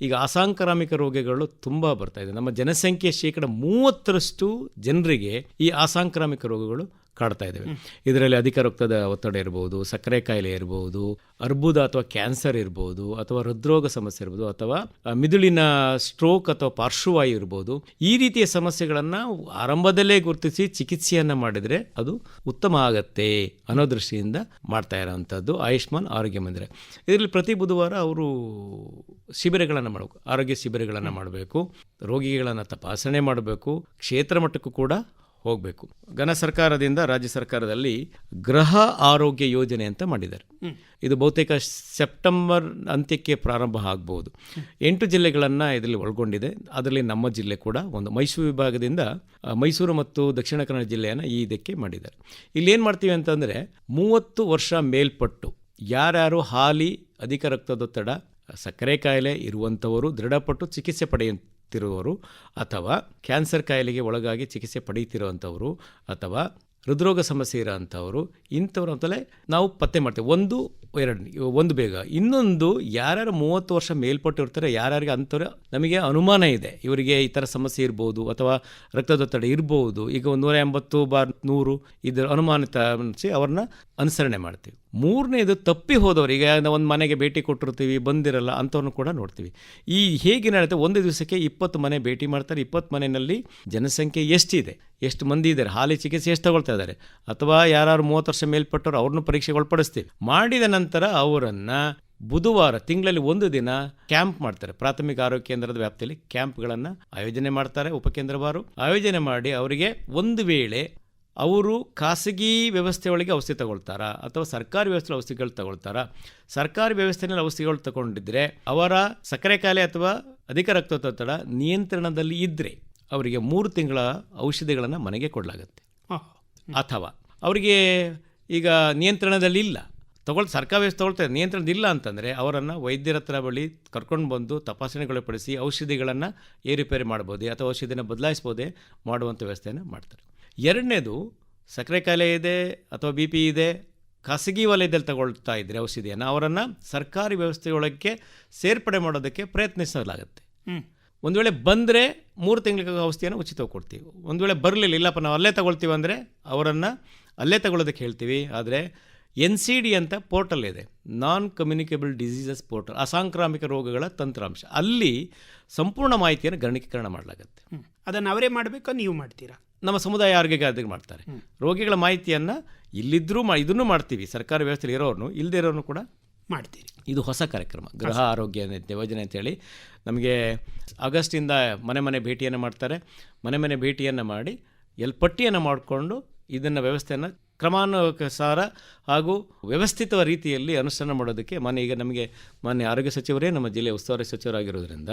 ಈಗ ಅಸಾಂಕ್ರಾಮಿಕ ರೋಗಗಳು ತುಂಬ ಬರ್ತಾ ಇದೆ. ನಮ್ಮ ಜನಸಂಖ್ಯೆ ಶೇಕಡ ಮೂವತ್ತರಷ್ಟು ಜನರಿಗೆ ಈ ಅಸಾಂಕ್ರಾಮಿಕ ರೋಗಗಳು ಕಾಡ್ತಾ ಇದ್ದೇವೆ. ಇದರಲ್ಲಿ ಅಧಿಕ ರಕ್ತದ ಒತ್ತಡ ಇರ್ಬೋದು, ಸಕ್ಕರೆ ಕಾಯಿಲೆ ಇರ್ಬೋದು, ಅರ್ಬುದ ಅಥವಾ ಕ್ಯಾನ್ಸರ್ ಇರ್ಬೋದು, ಅಥವಾ ಹೃದ್ರೋಗ ಸಮಸ್ಯೆ ಇರ್ಬೋದು, ಅಥವಾ ಮಿದುಳಿನ ಸ್ಟ್ರೋಕ್ ಅಥವಾ ಪಾರ್ಶ್ವವಾಯು ಇರ್ಬೋದು, ಈ ರೀತಿಯ ಸಮಸ್ಯೆಗಳನ್ನು ಆರಂಭದಲ್ಲೇ ಗುರುತಿಸಿ ಚಿಕಿತ್ಸೆಯನ್ನು ಮಾಡಿದರೆ ಅದು ಉತ್ತಮ ಆಗತ್ತೆ ಅನ್ನೋ ದೃಷ್ಟಿಯಿಂದ ಮಾಡ್ತಾ ಇರೋವಂಥದ್ದು ಆಯುಷ್ಮಾನ್ ಆರೋಗ್ಯ ಮಂದಿರ. ಇದರಲ್ಲಿ ಪ್ರತಿ ಬುಧವಾರ ಅವರು ಶಿಬಿರಗಳನ್ನು ಮಾಡಬೇಕು. ಆರೋಗ್ಯ ಶಿಬಿರಗಳನ್ನು ಮಾಡಬೇಕು. ರೋಗಿಗಳನ್ನು ತಪಾಸಣೆ ಮಾಡಬೇಕು. ಕ್ಷೇತ್ರ ಮಟ್ಟಕ್ಕೂ ಕೂಡ ಹೋಗಬೇಕು. ಘನ ಸರ್ಕಾರದಿಂದ ರಾಜ್ಯ ಸರ್ಕಾರದಲ್ಲಿ ಗೃಹ ಆರೋಗ್ಯ ಯೋಜನೆ ಅಂತ ಮಾಡಿದ್ದಾರೆ. ಇದು ಬಹುತೇಕ ಸೆಪ್ಟೆಂಬರ್ ಅಂತ್ಯಕ್ಕೆ ಪ್ರಾರಂಭ ಆಗ್ಬೋದು. ಎಂಟು ಜಿಲ್ಲೆಗಳನ್ನು ಇದರಲ್ಲಿ ಒಳಗೊಂಡಿದೆ. ಅದರಲ್ಲಿ ನಮ್ಮ ಜಿಲ್ಲೆ ಕೂಡ ಒಂದು. ಮೈಸೂರು ವಿಭಾಗದಿಂದ ಮೈಸೂರು ಮತ್ತು ದಕ್ಷಿಣ ಕನ್ನಡ ಜಿಲ್ಲೆಯನ್ನು ಈ ಇದಕ್ಕೆ ಮಾಡಿದ್ದಾರೆ. ಇಲ್ಲಿ ಏನು ಮಾಡ್ತೀವಿ ಅಂತಂದರೆ ಮೂವತ್ತು ವರ್ಷ ಮೇಲ್ಪಟ್ಟು ಯಾರ್ಯಾರು ಹಾಲಿ ಅಧಿಕ ರಕ್ತದೊತ್ತಡ ಸಕ್ಕರೆ ಕಾಯಿಲೆ ಇರುವಂಥವರು ದೃಢಪಟ್ಟು ಚಿಕಿತ್ಸೆ ಪಡೆಯುತ್ತಿರುವವರು ಅಥವಾ ಕ್ಯಾನ್ಸರ್ ಕಾಯಿಲೆಗೆ ಒಳಗಾಗಿ ಚಿಕಿತ್ಸೆ ಪಡೆಯುತ್ತಿರುವಂಥವರು ಅಥವಾ ಹೃದ್ರೋಗ ಸಮಸ್ಯೆ ಇರೋಂಥವರು ಇಂಥವ್ರು ಅಂತಲೇ ನಾವು ಪತ್ತೆ ಮಾಡ್ತೇವೆ. ಒಂದು ಎರಡು ಒಂದು ಬೇಗ. ಇನ್ನೊಂದು, ಯಾರ್ಯಾರು ಮೂವತ್ತು ವರ್ಷ ಮೇಲ್ಪಟ್ಟಿರ್ತಾರೆ, ಯಾರ್ಯಾರಿಗೆ ಅಂಥವ್ರು, ನಮಗೆ ಅನುಮಾನ ಇದೆ. ಇವರಿಗೆ ಈ ಥರ ಸಮಸ್ಯೆ ಇರ್ಬೋದು, ಅಥವಾ ರಕ್ತದೊತ್ತಡ ಇರ್ಬೋದು, ಈಗ ಒಂದು ನೂರ ಎಂಬತ್ತು ಬಾರ್ ನೂರು ಇದರ ಅನುಮಾನಿತ ಅನಿಸಿ ಅವ್ರನ್ನ ಅನುಸರಣೆ ಮಾಡ್ತೀವಿ. ಮೂರನೇದು, ತಪ್ಪಿ ಹೋದವರು, ಈಗ ನಾವು ಒಂದು ಮನೆಗೆ ಭೇಟಿ ಕೊಟ್ಟಿರ್ತೀವಿ, ಬಂದಿರಲ್ಲ, ಅಂಥವ್ರನ್ನ ಕೂಡ ನೋಡ್ತೀವಿ. ಈ ಹೇಗೆ ನಡೆಯುತ್ತೆ, ಒಂದು ದಿವಸಕ್ಕೆ ಇಪ್ಪತ್ತು ಮನೆ ಭೇಟಿ ಮಾಡ್ತಾರೆ. ಇಪ್ಪತ್ತು ಮನೆಯಲ್ಲಿ ಜನಸಂಖ್ಯೆ ಎಷ್ಟಿದೆ? ಎಷ್ಟು ಮಂದಿ ಇದ್ದಾರೆ? ಹಾಲಿ ಚಿಕಿತ್ಸೆ ಎಷ್ಟು ತಗೊಳ್ತಾ ಇದ್ದಾರೆ? ಅಥವಾ ಯಾರು ಮೂವತ್ತು ವರ್ಷ ಮೇಲ್ಪಟ್ಟವ್ರು ಅವ್ರನ್ನೂ ಪರೀಕ್ಷೆಗೆ ಒಳಪಡಿಸ್ತೀವಿ. ಮಾಡಿದ ನಂತರ ಅವರನ್ನು ಬುಧವಾರ ತಿಂಗಳಲ್ಲಿ ಒಂದು ದಿನ ಕ್ಯಾಂಪ್ ಮಾಡ್ತಾರೆ. ಪ್ರಾಥಮಿಕ ಆರೋಗ್ಯ ಕೇಂದ್ರದ ವ್ಯಾಪ್ತಿಯಲ್ಲಿ ಕ್ಯಾಂಪ್ಗಳನ್ನು ಆಯೋಜನೆ ಮಾಡ್ತಾರೆ ಉಪಕೇಂದ್ರವಾರು. ಆಯೋಜನೆ ಮಾಡಿ ಅವರಿಗೆ ಒಂದು ವೇಳೆ ಅವರು ಖಾಸಗಿ ವ್ಯವಸ್ಥೆಯೊಳಗೆ ಔಷಧಿ ತಗೊಳ್ತಾರಾ? ಅಥವಾ ಸರ್ಕಾರಿ ವ್ಯವಸ್ಥೆ ಔಷಧಿಗಳು ತಗೊಳ್ತಾರಾ? ಸರ್ಕಾರಿ ವ್ಯವಸ್ಥೆಯಲ್ಲಿ ಔಷಧಿಗಳು ತಗೊಂಡಿದ್ರೆ ಅವರ ಸಕ್ಕರೆ ಕಾಯಿಲೆ ಅಥವಾ ಅಧಿಕ ರಕ್ತದೊತ್ತಡ ನಿಯಂತ್ರಣದಲ್ಲಿ ಇದ್ದರೆ ಅವರಿಗೆ ಮೂರು ತಿಂಗಳ ಔಷಧಿಗಳನ್ನು ಮನೆಗೆ ಕೊಡಲಾಗುತ್ತೆ. ಅಥವಾ ಅವರಿಗೆ ಈಗ ನಿಯಂತ್ರಣದಲ್ಲಿ ಇಲ್ಲ. ತಗೊಳ್ ಸರ್ಕಾರ ವ್ಯವಸ್ಥೆ ತಗೊಳ್ತಾರೆ ನಿಯಂತ್ರಣದಿಲ್ಲ ಅಂತಂದರೆ ಅವರನ್ನು ವೈದ್ಯರ ಹತ್ರ ಬಳಿ ಕರ್ಕೊಂಡು ಬಂದು ತಪಾಸಣೆಗೊಳಪಡಿಸಿ ಔಷಧಿಗಳನ್ನು ಏರಿಪೇರಿ ಮಾಡ್ಬೋದೇ ಅಥವಾ ಔಷಧಿನ ಬದಲಾಯಿಸ್ಬೋದೇ ಮಾಡುವಂಥ ವ್ಯವಸ್ಥೆಯನ್ನು ಮಾಡ್ತಾರೆ. ಎರಡನೇದು ಸಕ್ಕರೆ ಕಾಯಿಲೆ ಇದೆ ಅಥವಾ ಬಿ ಪಿ ಇದೆ ಖಾಸಗಿ ವಲಯದಲ್ಲಿ ತಗೊಳ್ತಾ ಇದ್ದರೆ ಔಷಧಿಯನ್ನು ಅವರನ್ನು ಸರ್ಕಾರಿ ವ್ಯವಸ್ಥೆಯೊಳಗೆ ಸೇರ್ಪಡೆ ಮಾಡೋದಕ್ಕೆ ಪ್ರಯತ್ನಿಸಲಾಗುತ್ತೆ. ಒಂದು ವೇಳೆ ಬಂದರೆ ಮೂರು ತಿಂಗಳ ಔಷಧಿಯನ್ನು ಉಚಿತವಾಗಿ ಕೊಡ್ತೀವಿ. ಒಂದು ವೇಳೆ ಬರಲಿಲ್ಲ ಇಲ್ಲಪ್ಪ ನಾವು ಅಲ್ಲೇ ತಗೊಳ್ತೀವಿ ಅಂದರೆ ಅವರನ್ನು ಅಲ್ಲೇ ತಗೊಳ್ಳೋದಕ್ಕೆ ಹೇಳ್ತೀವಿ. ಆದರೆ ಎನ್ ಸಿ ಡಿ ಅಂತ ಪೋರ್ಟಲ್ ಇದೆ. ನಾನ್ ಕಮ್ಯುನಿಕೇಬಲ್ ಡಿಸೀಸಸ್ ಪೋರ್ಟಲ್ ಅಸಾಂಕ್ರಾಮಿಕ ರೋಗಗಳ ತಂತ್ರಾಂಶ. ಅಲ್ಲಿ ಸಂಪೂರ್ಣ ಮಾಹಿತಿಯನ್ನು ಗಣಕೀಕರಣ ಮಾಡಲಾಗುತ್ತೆ. ಅದನ್ನು ಅವರೇ ಮಾಡಬೇಕಾ ನೀವು ಮಾಡ್ತೀರಾ? ನಮ್ಮ ಸಮುದಾಯ ಆರೋಗ್ಯಕ್ಕೆ ಅಧಿಕಾರಿ ಮಾಡ್ತಾರೆ. ರೋಗಿಗಳ ಮಾಹಿತಿಯನ್ನು ಇಲ್ಲಿದ್ದರೂ ಮಾ ಇದನ್ನು ಮಾಡ್ತೀವಿ. ಸರ್ಕಾರಿ ವ್ಯವಸ್ಥೆಯಲ್ಲಿ ಇರೋರ್ನು ಇಲ್ಲದೇ ಇರೋರು ಕೂಡ ಮಾಡ್ತೀರಿ. ಇದು ಹೊಸ ಕಾರ್ಯಕ್ರಮ. ಗೃಹ ಆರೋಗ್ಯ ಯೋಜನೆ ಅಂತೇಳಿ ನಮಗೆ ಆಗಸ್ಟಿಂದ ಮನೆ ಮನೆ ಭೇಟಿಯನ್ನು ಮಾಡ್ತಾರೆ. ಮನೆ ಮನೆ ಭೇಟಿಯನ್ನು ಮಾಡಿ ಎಲ್ಲಿ ಪಟ್ಟಿಯನ್ನು ಮಾಡಿಕೊಂಡು ಇದನ್ನು ವ್ಯವಸ್ಥೆಯನ್ನು ಕ್ರಮಾನುಸಾರ ಹಾಗೂ ವ್ಯವಸ್ಥಿತ ರೀತಿಯಲ್ಲಿ ಅನುಷ್ಠಾನ ಮಾಡೋದಕ್ಕೆ ಮನೆ ಈಗ ನಮಗೆ ಮಾನ್ಯ ಆರೋಗ್ಯ ಸಚಿವರೇ ನಮ್ಮ ಜಿಲ್ಲೆಯ ಉಸ್ತುವಾರಿ ಸಚಿವರಾಗಿರೋದ್ರಿಂದ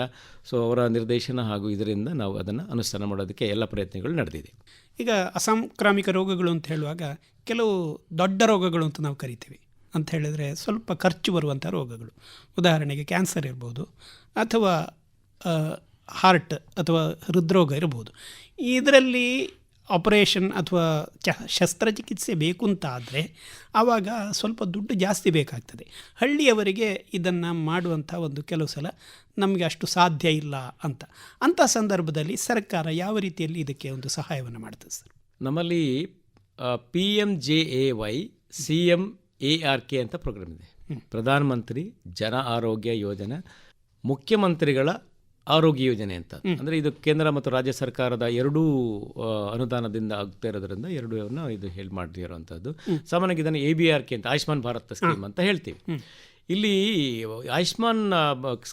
ಸೊ ಅವರ ನಿರ್ದೇಶನ ಹಾಗೂ ಇದರಿಂದ ನಾವು ಅದನ್ನು ಅನುಷ್ಠಾನ ಮಾಡೋದಕ್ಕೆ ಎಲ್ಲ ಪ್ರಯತ್ನಗಳು ನಡೆದಿದೆ. ಈಗ ಅಸಾಂಕ್ರಾಮಿಕ ರೋಗಗಳು ಅಂತ ಹೇಳುವಾಗ ಕೆಲವು ದೊಡ್ಡ ರೋಗಗಳು ಅಂತ ನಾವು ಕರಿತೀವಿ. ಅಂತ ಹೇಳಿದರೆ ಸ್ವಲ್ಪ ಖರ್ಚು ಬರುವಂಥ ರೋಗಗಳು. ಉದಾಹರಣೆಗೆ ಕ್ಯಾನ್ಸರ್ ಇರ್ಬೋದು ಅಥವಾ ಹಾರ್ಟ್ ಅಥವಾ ಹೃದ್ರೋಗ ಇರ್ಬೋದು. ಇದರಲ್ಲಿ ಆಪರೇಷನ್ ಅಥವಾ ಚ, ಶಸ್ತ್ರಚಿಕಿತ್ಸೆ ಬೇಕು ಅಂತ ಆದರೆ ಆವಾಗ ಸ್ವಲ್ಪ ದುಡ್ಡು ಜಾಸ್ತಿ ಬೇಕಾಗ್ತದೆ. ಹಳ್ಳಿಯವರಿಗೆ ಇದನ್ನು ಮಾಡುವಂಥ ಒಂದು ಕೆಲವು ಸಲ ನಮಗೆ ಅಷ್ಟು ಸಾಧ್ಯ ಇಲ್ಲ ಅಂತ. ಅಂಥ ಸಂದರ್ಭದಲ್ಲಿ ಸರ್ಕಾರ ಯಾವ ರೀತಿಯಲ್ಲಿ ಇದಕ್ಕೆ ಒಂದು ಸಹಾಯವನ್ನು ಮಾಡ್ತದೆ ಸರ್? ನಮ್ಮಲ್ಲಿ P M J A Y C M A R K ಅಂತ ಪ್ರೋಗ್ರಾಮ್ ಇದೆ. ಪ್ರಧಾನಮಂತ್ರಿ ಜನ ಆರೋಗ್ಯ ಯೋಜನೆ ಮುಖ್ಯಮಂತ್ರಿಗಳ ಆರೋಗ್ಯ ಯೋಜನೆ ಅಂತ. ಅಂದರೆ ಇದು ಕೇಂದ್ರ ಮತ್ತು ರಾಜ್ಯ ಸರ್ಕಾರದ ಎರಡೂ ಅನುದಾನದಿಂದ ಆಗ್ತಾ ಇರೋದ್ರಿಂದ ಎರಡೂ ಇದು ಹೇಳಿ ಮಾಡಿರುವಂಥದ್ದು ಸಾಮಾನ್ಯವಾಗಿ ಇದನ್ನು ಎ ಬಿ ಆರ್ ಕೆ ಅಂತ ಆಯುಷ್ಮಾನ್ ಭಾರತ್ ಸ್ಕೀಮ್ ಅಂತ ಹೇಳ್ತೀವಿ. ಇಲ್ಲಿ ಆಯುಷ್ಮಾನ್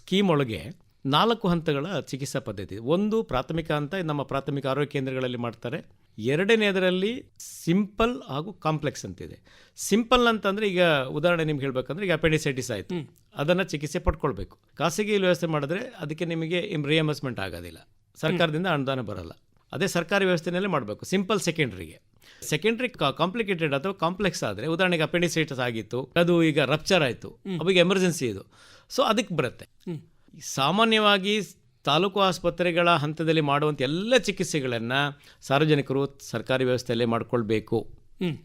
ಸ್ಕೀಮ್ ಒಳಗೆ ನಾಲ್ಕು ಹಂತಗಳ ಚಿಕಿತ್ಸಾ ಪದ್ಧತಿ ಒಂದು ಪ್ರಾಥಮಿಕ ಹಂತ ನಮ್ಮ ಪ್ರಾಥಮಿಕ ಆರೋಗ್ಯ ಕೇಂದ್ರಗಳಲ್ಲಿ ಮಾಡ್ತಾರೆ. ಎರಡನೇದರಲ್ಲಿ ಸಿಂಪಲ್ ಹಾಗೂ ಕಾಂಪ್ಲೆಕ್ಸ್ ಅಂತಿದೆ. ಸಿಂಪಲ್ ಅಂತಂದರೆ ಈಗ ಉದಾಹರಣೆ ನಿಮ್ಗೆ ಹೇಳ್ಬೇಕಂದ್ರೆ ಈಗ ಅಪೆಂಡಿಸೈಟಿಸ್ ಆಯಿತು. ಅದನ್ನು ಚಿಕಿತ್ಸೆ ಪಡ್ಕೊಳ್ಬೇಕು. ಖಾಸಗಿ ವ್ಯವಸ್ಥೆ ಮಾಡಿದ್ರೆ ಅದಕ್ಕೆ ನಿಮಗೆ ರಿಯಂಬರ್ಸ್ಮೆಂಟ್ ಆಗೋದಿಲ್ಲ. ಸರ್ಕಾರದಿಂದ ಅನುದಾನ ಬರಲ್ಲ. ಅದೇ ಸರ್ಕಾರಿ ವ್ಯವಸ್ಥೆಯಲ್ಲೇ ಮಾಡಬೇಕು. ಸಿಂಪಲ್ ಸೆಕೆಂಡ್ರಿಗೆ. ಸೆಕೆಂಡ್ರಿ ಕಾಂಪ್ಲಿಕೇಟೆಡ್ ಅಥವಾ ಕಾಂಪ್ಲೆಕ್ಸ್ ಆದರೆ ಉದಾಹರಣೆಗೆ ಅಪೆಂಡಿಸೈಟಿಸ್ ಆಗಿತ್ತು ಅದು ಈಗ ರಪ್ಚರ್ ಆಯಿತು. ಅವಾಗ ಎಮರ್ಜೆನ್ಸಿ ಇದು. ಸೊ ಅದಕ್ಕೆ ಬರುತ್ತೆ. ಸಾಮಾನ್ಯವಾಗಿ ತಾಲೂಕು ಆಸ್ಪತ್ರೆಗಳ ಹಂತದಲ್ಲಿ ಮಾಡುವಂಥ ಎಲ್ಲ ಚಿಕಿತ್ಸೆಗಳನ್ನು ಸಾರ್ವಜನಿಕರು ಸರ್ಕಾರಿ ವ್ಯವಸ್ಥೆಯಲ್ಲೇ ಮಾಡಿಕೊಳ್ಬೇಕು.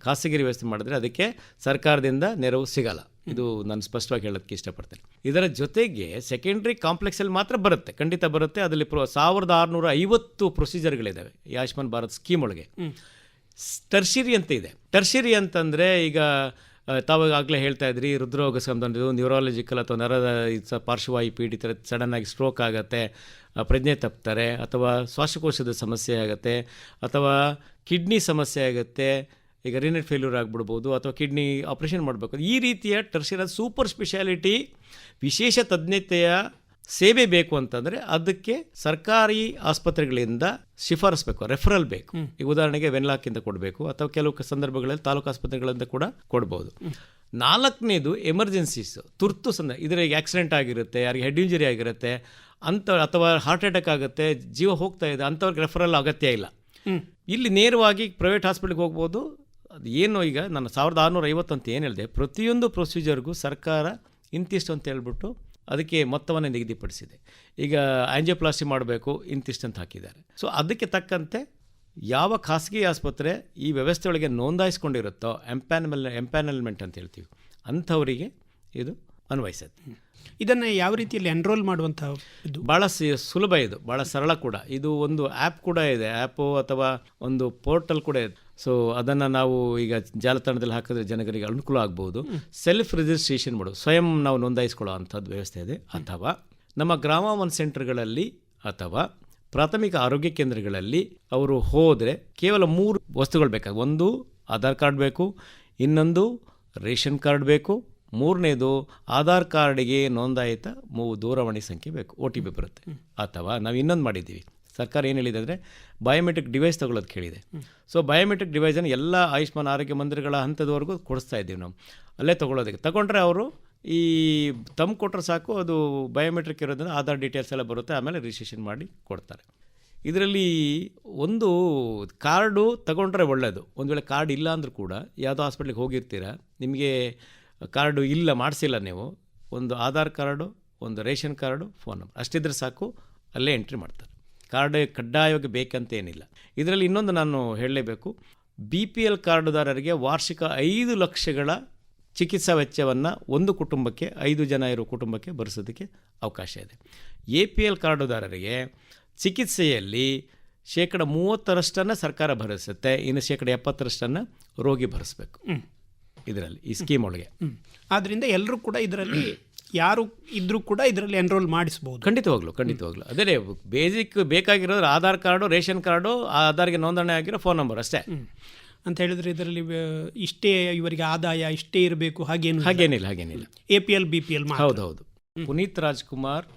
ಖಾಸಗಿ ವ್ಯವಸ್ಥೆ ಮಾಡಿದ್ರೆ ಅದಕ್ಕೆ ಸರ್ಕಾರದಿಂದ ನೆರವು ಸಿಗಲ್ಲ. ಇದು ನಾನು ಸ್ಪಷ್ಟವಾಗಿ ಹೇಳೋದಕ್ಕೆ ಇಷ್ಟಪಡ್ತೇನೆ. ಇದರ ಜೊತೆಗೆ ಸೆಕೆಂಡ್ರಿ ಕಾಂಪ್ಲೆಕ್ಸಲ್ಲಿ ಮಾತ್ರ ಬರುತ್ತೆ ಖಂಡಿತ ಬರುತ್ತೆ. ಅದರಲ್ಲಿ ಪ್ರೊ ಸಾವಿರದ ಆರುನೂರ ಐವತ್ತು ಪ್ರೊಸೀಜರ್ಗಳಿದ್ದಾವೆ ಈ ಆಯುಷ್ಮಾನ್ ಭಾರತ್ ಸ್ಕೀಮ್ ಒಳಗೆ. ಟರ್ಷಿರಿ ಅಂತ ಇದೆ. ಟರ್ಶಿರಿ ಅಂತಂದರೆ ಈಗ ತಾವಾಗಲೇ ಹೇಳ್ತಾ ಇದ್ರಿ ಹೃದ್ರೋಗ ಸಂಬಂಧ ನ್ಯೂರಾಲಜಿಕಲ್ ಅಥವಾ ನರದ ಪಾರ್ಶ್ವವಾಯು ಪೀಡಿತರ ಸಡನ್ನಾಗಿ ಸ್ಟ್ರೋಕ್ ಆಗುತ್ತೆ. ಪ್ರಜ್ಞೆ ತಪ್ತಾರೆ ಅಥವಾ ಶ್ವಾಸಕೋಶದ ಸಮಸ್ಯೆ ಆಗುತ್ತೆ ಅಥವಾ ಕಿಡ್ನಿ ಸಮಸ್ಯೆ ಆಗುತ್ತೆ ಈಗ ರಿನೆಟ್ ಫೇಲ್ಯೂರ್ ಆಗಿಬಿಡ್ಬೋದು ಅಥವಾ ಕಿಡ್ನಿ ಆಪ್ರೇಷನ್ ಮಾಡಬೇಕು. ಈ ರೀತಿಯ ಟರ್ಸಿರ ಸೂಪರ್ ಸ್ಪೆಷಾಲಿಟಿ ವಿಶೇಷ ತಜ್ಞತೆಯ ಸೇವೆ ಬೇಕು ಅಂತಂದರೆ ಅದಕ್ಕೆ ಸರ್ಕಾರಿ ಆಸ್ಪತ್ರೆಗಳಿಂದ ಶಿಫಾರಸ್ಬೇಕು ರೆಫರಲ್ ಬೇಕು. ಈಗ ಉದಾಹರಣೆಗೆ ವೆನ್ಲಾಕಿಂದ ಕೊಡಬೇಕು ಅಥವಾ ಕೆಲವು ಸಂದರ್ಭಗಳಲ್ಲಿ ತಾಲೂಕು ಆಸ್ಪತ್ರೆಗಳಿಂದ ಕೂಡ ಕೊಡ್ಬೋದು. ನಾಲ್ಕನೇದು ಎಮರ್ಜೆನ್ಸೀಸ್ ತುರ್ತು ಸಂದ ಇದರಿಗೆ ಆಕ್ಸಿಡೆಂಟ್ ಆಗಿರುತ್ತೆ ಯಾರಿಗೆ ಹೆಡ್ ಇಂಜುರಿ ಆಗಿರುತ್ತೆ ಅಂಥ ಅಥವಾ ಹಾರ್ಟ್ ಅಟ್ಯಾಕ್ ಆಗುತ್ತೆ ಜೀವ ಹೋಗ್ತಾ ಇದೆ ಅಂಥವ್ರಿಗೆ ರೆಫರಲ್ ಅಗತ್ಯ ಇಲ್ಲ. ಇಲ್ಲಿ ನೇರವಾಗಿ ಪ್ರೈವೇಟ್ ಹಾಸ್ಪಿಟ್ಲಿಗೆ ಹೋಗ್ಬೋದು. ಅದು ಏನು ಈಗ ನಾನು ಸಾವಿರದ ಆರುನೂರ ಐವತ್ತು ಅಂತ ಏನು ಹೇಳಿದೆ ಪ್ರತಿಯೊಂದು ಪ್ರೊಸೀಜರ್ಗೂ ಸರ್ಕಾರ ಇಂತಿಷ್ಟು ಅಂತ ಹೇಳ್ಬಿಟ್ಟು ಅದಕ್ಕೆ ಮೊತ್ತವನ್ನು ನಿಗದಿಪಡಿಸಿದೆ. ಈಗ ಆಂಜಿಯೋಪ್ಲಾಸ್ಟಿ ಮಾಡಬೇಕು ಇಂತಿಷ್ಟು ಅಂತ ಹಾಕಿದ್ದಾರೆ. ಸೊ ಅದಕ್ಕೆ ತಕ್ಕಂತೆ ಯಾವ ಖಾಸಗಿ ಆಸ್ಪತ್ರೆ ಈ ವ್ಯವಸ್ಥೆಯೊಳಗೆ ನೋಂದಾಯಿಸ್ಕೊಂಡಿರುತ್ತೋ ಎಂಪ್ಯಾನಲ್ ಎಂಪ್ಯಾನಲ್ಮೆಂಟ್ ಅಂತ ಹೇಳ್ತೀವಿ ಅಂಥವರಿಗೆ ಇದು ಅನ್ವಯಿಸುತ್ತೆ. ಇದನ್ನು ಯಾವ ರೀತಿಯಲ್ಲಿ ಎನ್ರೋಲ್ ಮಾಡುವಂಥ ಇದು? ಭಾಳ ಸಿ ಸುಲಭ ಇದು ಭಾಳ ಸರಳ ಕೂಡ. ಇದು ಒಂದು ಆ್ಯಪ್ ಕೂಡ ಇದೆ. ಆ್ಯಪು ಅಥವಾ ಒಂದು ಪೋರ್ಟಲ್ ಕೂಡ ಇದೆ. ಸೊ ಅದನ್ನು ನಾವು ಈಗ ಜಾಲತಾಣದಲ್ಲಿ ಹಾಕಿದ್ರೆ ಜನಗಳಿಗೆ ಅನುಕೂಲ ಆಗ್ಬೋದು. ಸೆಲ್ಫ್ ರಿಜಿಸ್ಟ್ರೇಷನ್ ಮಾಡು. ಸ್ವಯಂ ನಾವು ನೋಂದಾಯಿಸ್ಕೊಳ್ಳೋ ಅಂಥದ್ದು ವ್ಯವಸ್ಥೆ ಇದೆ. ಅಥವಾ ನಮ್ಮ ಗ್ರಾಮ ಒನ್ ಸೆಂಟರ್ಗಳಲ್ಲಿ ಅಥವಾ ಪ್ರಾಥಮಿಕ ಆರೋಗ್ಯ ಕೇಂದ್ರಗಳಲ್ಲಿ ಅವರು ಹೋದರೆ ಕೇವಲ ಮೂರು ವಸ್ತುಗಳು ಬೇಕಾಗ ಒಂದು ಆಧಾರ್ ಕಾರ್ಡ್ ಬೇಕು ಇನ್ನೊಂದು ರೇಷನ್ ಕಾರ್ಡ್ ಬೇಕು ಮೂರನೇದು ಆಧಾರ್ ಕಾರ್ಡಿಗೆ ನೋಂದಾಯಿತ ಮೂ ದೂರವಾಣಿ ಸಂಖ್ಯೆ ಬೇಕು ಒ ಟಿ ಪಿ ಬರುತ್ತೆ. ಅಥವಾ ನಾವು ಇನ್ನೊಂದು ಮಾಡಿದ್ದೀವಿ. ಸರ್ಕಾರ ಏನು ಹೇಳಿದೆ ಅಂದರೆ ಬಯೋಮೆಟ್ರಿಕ್ ಡಿವೈಸ್ ತಗೊಳ್ಳೋದು ಕೇಳಿದೆ ಸೊ ಬಯೋಮೆಟ್ರಿಕ್ ಡಿವೈಸನ್ನು ಎಲ್ಲ ಆಯುಷ್ಮಾನ್ ಆರೋಗ್ಯ ಮಂದಿರಗಳ ಹಂತದವರೆಗೂ ಕೊಡಿಸ್ತಾ ಇದ್ದೀವಿ ನಾವು. ಅಲ್ಲೇ ತೊಗೊಳೋದಕ್ಕೆ. ತಗೊಂಡ್ರೆ ಅವರು ಈ ತಮ್ಮ ಕೊಟ್ಟರೆ ಸಾಕು, ಅದು ಬಯೋಮೆಟ್ರಿಕ್ ಇರೋದ್ರಿಂದ ಆಧಾರ್ ಡೀಟೇಲ್ಸ್ ಎಲ್ಲ ಬರುತ್ತೆ, ಆಮೇಲೆ ರಿಜಿಸ್ಟ್ರೇಷನ್ ಮಾಡಿ ಕೊಡ್ತಾರೆ. ಇದರಲ್ಲಿ ಒಂದು ಕಾರ್ಡು ತಗೊಂಡ್ರೆ ಒಳ್ಳೆಯದು ಒಂದು ವೇಳೆ ಕಾರ್ಡ್ ಇಲ್ಲ ಅಂದರೂ ಕೂಡ, ಯಾವುದೋ ಹಾಸ್ಪಿಟ್ಲಿಗೆ ಹೋಗಿರ್ತೀರ, ನಿಮಗೆ ಕಾರ್ಡು ಇಲ್ಲ, ಮಾಡಿಸಿಲ್ಲ ನೀವು, ಒಂದು ಆಧಾರ್ ಕಾರ್ಡು, ಒಂದು ರೇಷನ್ ಕಾರ್ಡು, ಫೋನ್ ನಂಬರ್. ಅಷ್ಟಿದ್ರೆ ಸಾಕು, ಅಲ್ಲೇ ಎಂಟ್ರಿ ಮಾಡ್ತಾರೆ. ಕಾರ್ಡ್ ಕಡ್ಡಾಯವಾಗಿ ಬೇಕಂತ ಏನಿಲ್ಲ ಇದರಲ್ಲಿ ಇನ್ನೊಂದು ನಾನು ಹೇಳಲೇಬೇಕು. ಬಿ ಪಿ ಎಲ್ ಕಾರ್ಡುದಾರರಿಗೆ ವಾರ್ಷಿಕ ಐದು ಲಕ್ಷಗಳ ಚಿಕಿತ್ಸಾ ವೆಚ್ಚವನ್ನು ಒಂದು ಕುಟುಂಬಕ್ಕೆ, ಐದು ಜನ ಇರೋ ಕುಟುಂಬಕ್ಕೆ ಭರಿಸೋದಕ್ಕೆ ಅವಕಾಶ ಇದೆ. ಎ ಪಿ ಎಲ್ ಕಾರ್ಡುದಾರರಿಗೆ ಚಿಕಿತ್ಸೆಯಲ್ಲಿ ಶೇಕಡ ಮೂವತ್ತರಷ್ಟನ್ನು ಸರ್ಕಾರ ಭರಿಸುತ್ತೆ, ಇನ್ನು ಶೇಕಡ ಎಪ್ಪತ್ತರಷ್ಟನ್ನು ರೋಗಿ ಭರಿಸಬೇಕು. ಇದರಲ್ಲಿ ಈ ಸ್ಕೀಮ್ ಒಳಗೆ. ಆದ್ರಿಂದ ಎಲ್ಲರೂ ಕೂಡ ಇದರಲ್ಲಿ ಯಾರು ಇದ್ರೂ ಕೂಡ ಇದರಲ್ಲಿ ಎನ್ರೋಲ್ ಮಾಡಿಸ್ಬೋದು. ಖಂಡಿತವಾಗ್ಲು ಖಂಡಿತವಾಗ್ಲು. ಅದೇ ಬೇಸಿಕ್ ಬೇಕಾಗಿರೋದು ಆಧಾರ್ ಕಾರ್ಡು ರೇಷನ್ ಕಾರ್ಡು ಆ ಆಧಾರ್ಗೆ ನೋಂದಣಿ ಆಗಿರೋ ಫೋನ್ ನಂಬರ್ ಅಷ್ಟೇ. ಅಂತ ಹೇಳಿದ್ರೆ ಇದರಲ್ಲಿ ಇಷ್ಟೇ ಇವರಿಗೆ ಆದಾಯ ಇಷ್ಟೇ ಇರಬೇಕು ಹಾಗೇನು ಹಾಗೇನಿಲ್ಲ ಹಾಗೇನಿಲ್ಲ. A P L B P L ಹೌದೌದು. ಪುನೀತ್ ರಾಜ್ಕುಮಾರ್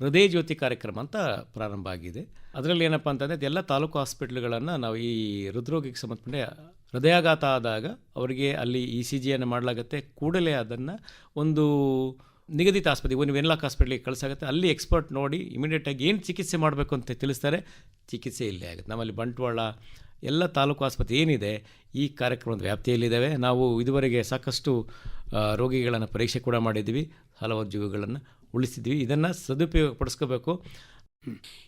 ಹೃದಯ ಜ್ಯೋತಿ ಕಾರ್ಯಕ್ರಮ ಅಂತ ಪ್ರಾರಂಭ ಆಗಿದೆ. ಅದರಲ್ಲಿ ಏನಪ್ಪ ಅಂತಂದರೆ ಎಲ್ಲ ತಾಲೂಕು ಹಾಸ್ಪಿಟ್ಲ್ಗಳನ್ನು ನಾವು ಈ ಹೃದ್ರೋಗಿಗೆ ಸಂಬಂಧಪಟ್ಟ ಹೃದಯಾಘಾತ ಆದಾಗ ಅವರಿಗೆ ಅಲ್ಲಿ ಇ ಸಿ ಜಿಯನ್ನು ಮಾಡಲಾಗುತ್ತೆ. ಕೂಡಲೇ ಅದನ್ನು ಒಂದು ನಿಗದಿತ ಆಸ್ಪತ್ರೆ ಒಂದು ವೆನ್ಲಾಕ್ ಹಾಸ್ಪಿಟ್ಲಿಗೆ ಕಳಿಸಾಗುತ್ತೆ. ಅಲ್ಲಿ ಎಕ್ಸ್ಪರ್ಟ್ ನೋಡಿ ಇಮಿಡಿಯೇಟಾಗಿ ಏನು ಚಿಕಿತ್ಸೆ ಮಾಡಬೇಕು ಅಂತ ತಿಳಿಸ್ತಾರೆ. ಚಿಕಿತ್ಸೆ ಇಲ್ಲೇ ಆಗುತ್ತೆ. ನಮ್ಮಲ್ಲಿ ಬಂಟ್ವಾಳ ಎಲ್ಲ ತಾಲೂಕು ಆಸ್ಪತ್ರೆ ಏನಿದೆ, ಈ ಕಾರ್ಯಕ್ರಮದ ವ್ಯಾಪ್ತಿಯಲ್ಲಿದ್ದಾವೆ. ನಾವು ಇದುವರೆಗೆ ಸಾಕಷ್ಟು ರೋಗಿಗಳನ್ನು ಪರೀಕ್ಷೆ ಕೂಡ ಮಾಡಿದ್ದೀವಿ. ಹಲವಾರು ಜೀವಗಳನ್ನು ಉಳಿಸಿದ್ವಿ ಇದನ್ನು ಸದುಪಯೋಗ ಪಡಿಸ್ಕೋಬೇಕು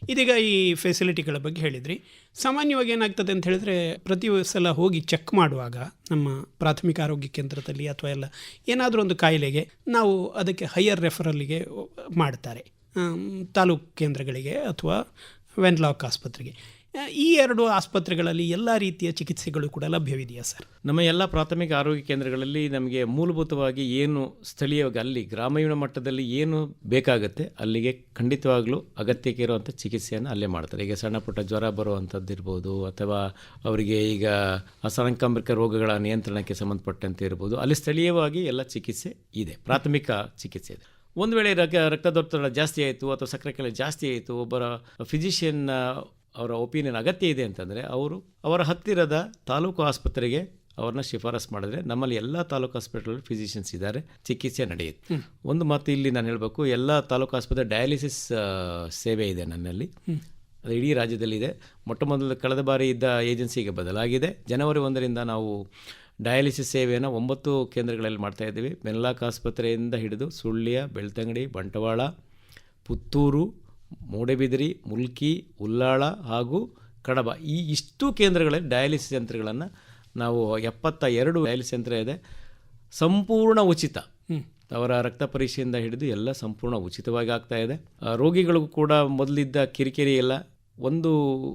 ಇದೀಗ ಈ ಫೆಸಿಲಿಟಿಗಳ ಬಗ್ಗೆ ಹೇಳಿದ್ರಿ. ಸಾಮಾನ್ಯವಾಗಿ ಏನಾಗ್ತದೆ ಅಂತ ಹೇಳಿದ್ರೆ ಪ್ರತಿ ಸಲ ಹೋಗಿ ಚೆಕ್ ಮಾಡುವಾಗ ನಮ್ಮ ಪ್ರಾಥಮಿಕ ಆರೋಗ್ಯ ಕೇಂದ್ರದಲ್ಲಿ ಅಥವಾ ಎಲ್ಲ ಏನಾದರೂ ಒಂದು ಕಾಯಿಲೆಗೆ ನಾವು ಅದಕ್ಕೆ ಹೈಯರ್ ರೆಫರಲ್ಲಿಗೆ ಮಾಡ್ತಾರೆ. ತಾಲೂಕು ಕೇಂದ್ರಗಳಿಗೆ ಅಥವಾ ವೆನ್ಲಾಕ್ ಆಸ್ಪತ್ರೆಗೆ. ಈ ಎರಡು ಆಸ್ಪತ್ರೆಗಳಲ್ಲಿ ಎಲ್ಲ ರೀತಿಯ ಚಿಕಿತ್ಸೆಗಳು ಕೂಡ ಲಭ್ಯವಿದೆಯಾ ಸರ್? ನಮ್ಮ ಎಲ್ಲ ಪ್ರಾಥಮಿಕ ಆರೋಗ್ಯ ಕೇಂದ್ರಗಳಲ್ಲಿ ನಮಗೆ ಮೂಲಭೂತವಾಗಿ ಏನು ಸ್ಥಳೀಯವಾಗಿ ಅಲ್ಲಿ ಗ್ರಾಮೀಣ ಮಟ್ಟದಲ್ಲಿ ಏನು ಬೇಕಾಗುತ್ತೆ ಅಲ್ಲಿಗೆ ಖಂಡಿತವಾಗಲೂ ಅಗತ್ಯಕ್ಕೆ ಇರುವಂಥ ಚಿಕಿತ್ಸೆಯನ್ನು ಅಲ್ಲೇ ಮಾಡ್ತಾರೆ. ಈಗ ಸಣ್ಣ ಪುಟ್ಟ ಜ್ವರ ಬರುವಂಥದ್ದು ಇರ್ಬೋದು ಅಥವಾ ಅವರಿಗೆ ಈಗ ಅಸಾಂಕ್ರಾಮಿಕ ರೋಗಗಳ ನಿಯಂತ್ರಣಕ್ಕೆ ಸಂಬಂಧಪಟ್ಟಂತೆ ಇರ್ಬೋದು. ಅಲ್ಲಿ ಸ್ಥಳೀಯವಾಗಿ ಎಲ್ಲ ಚಿಕಿತ್ಸೆ ಇದೆ. ಪ್ರಾಥಮಿಕ ಚಿಕಿತ್ಸೆ ಇದೆ. ಒಂದು ವೇಳೆ ರಕ್ತ ರಕ್ತದೊತ್ತಡ ಜಾಸ್ತಿ ಆಯಿತು ಅಥವಾ ಸಕ್ಕರೆ ಕಲೆ ಜಾಸ್ತಿ ಆಯಿತು, ಒಬ್ಬರ ಫಿಸಿಷಿಯನ್ ಅವರ ಒಪಿನಿಯನ್ ಅಗತ್ಯ ಇದೆ ಅಂತಂದರೆ ಅವರು ಅವರ ಹತ್ತಿರದ ತಾಲೂಕು ಆಸ್ಪತ್ರೆಗೆ ಅವ್ರನ್ನ ಶಿಫಾರಸ್ ಮಾಡಿದ್ರೆ ನಮ್ಮಲ್ಲಿ ಎಲ್ಲ ತಾಲೂಕು ಹಾಸ್ಪಿಟಲ್ ಫಿಸಿಷಿಯನ್ಸ್ ಇದ್ದಾರೆ ಚಿಕಿತ್ಸೆ ನಡೆಯುತ್ತೆ. ಒಂದು ಮಾತು ಇಲ್ಲಿ ನಾನು ಹೇಳಬೇಕು ಎಲ್ಲ ತಾಲೂಕು ಆಸ್ಪತ್ರೆ ಡಯಾಲಿಸಿಸ್ ಸೇವೆ ಇದೆ ನನ್ನಲ್ಲಿ. ಅದು ಇಡೀ ರಾಜ್ಯದಲ್ಲಿದೆ ಮೊಟ್ಟ ಮೊದಲು ಕಳೆದ ಬಾರಿ ಇದ್ದ ಏಜೆನ್ಸಿಗೆ ಬದಲಾಗಿದೆ. ಜನವರಿ ಒಂದರಿಂದ ನಾವು ಡಯಾಲಿಸಿಸ್ ಸೇವೆಯನ್ನು ಒಂಬತ್ತು ಕೇಂದ್ರಗಳಲ್ಲಿ ಮಾಡ್ತಾ ಇದ್ದೀವಿ. ಮೆನ್ಲಾಕ್ ಆಸ್ಪತ್ರೆಯಿಂದ ಹಿಡಿದು ಸುಳ್ಯ ಬೆಳ್ತಂಗಡಿ ಬಂಟವಾಳ ಪುತ್ತೂರು ಮೂಡೆಬಿದಿರಿ ಮುಲ್ಕಿ ಉಲ್ಲಾಳ ಹಾಗೂ ಕಡಬ. ಈ ಇಷ್ಟು ಕೇಂದ್ರಗಳಲ್ಲಿ ಡಯಾಲಿಸಿಸ್ ಯಂತ್ರಗಳನ್ನು ನಾವು ಎಪ್ಪತ್ತ ಎರಡು ಡಯಾಲಿಸಿಸ್ ಯಂತ್ರ ಇದೆ. ಸಂಪೂರ್ಣ ಉಚಿತ. ಅವರ ರಕ್ತ ಪರೀಕ್ಷೆಯಿಂದ ಹಿಡಿದು ಎಲ್ಲ ಸಂಪೂರ್ಣ ಉಚಿತವಾಗಿ ಆಗ್ತಾ ಇದೆ. ರೋಗಿಗಳಿಗೂ ಕೂಡ ಮೊದಲಿದ್ದ ಕಿರಿಕಿರಿ ಎಲ್ಲ ಒಂದು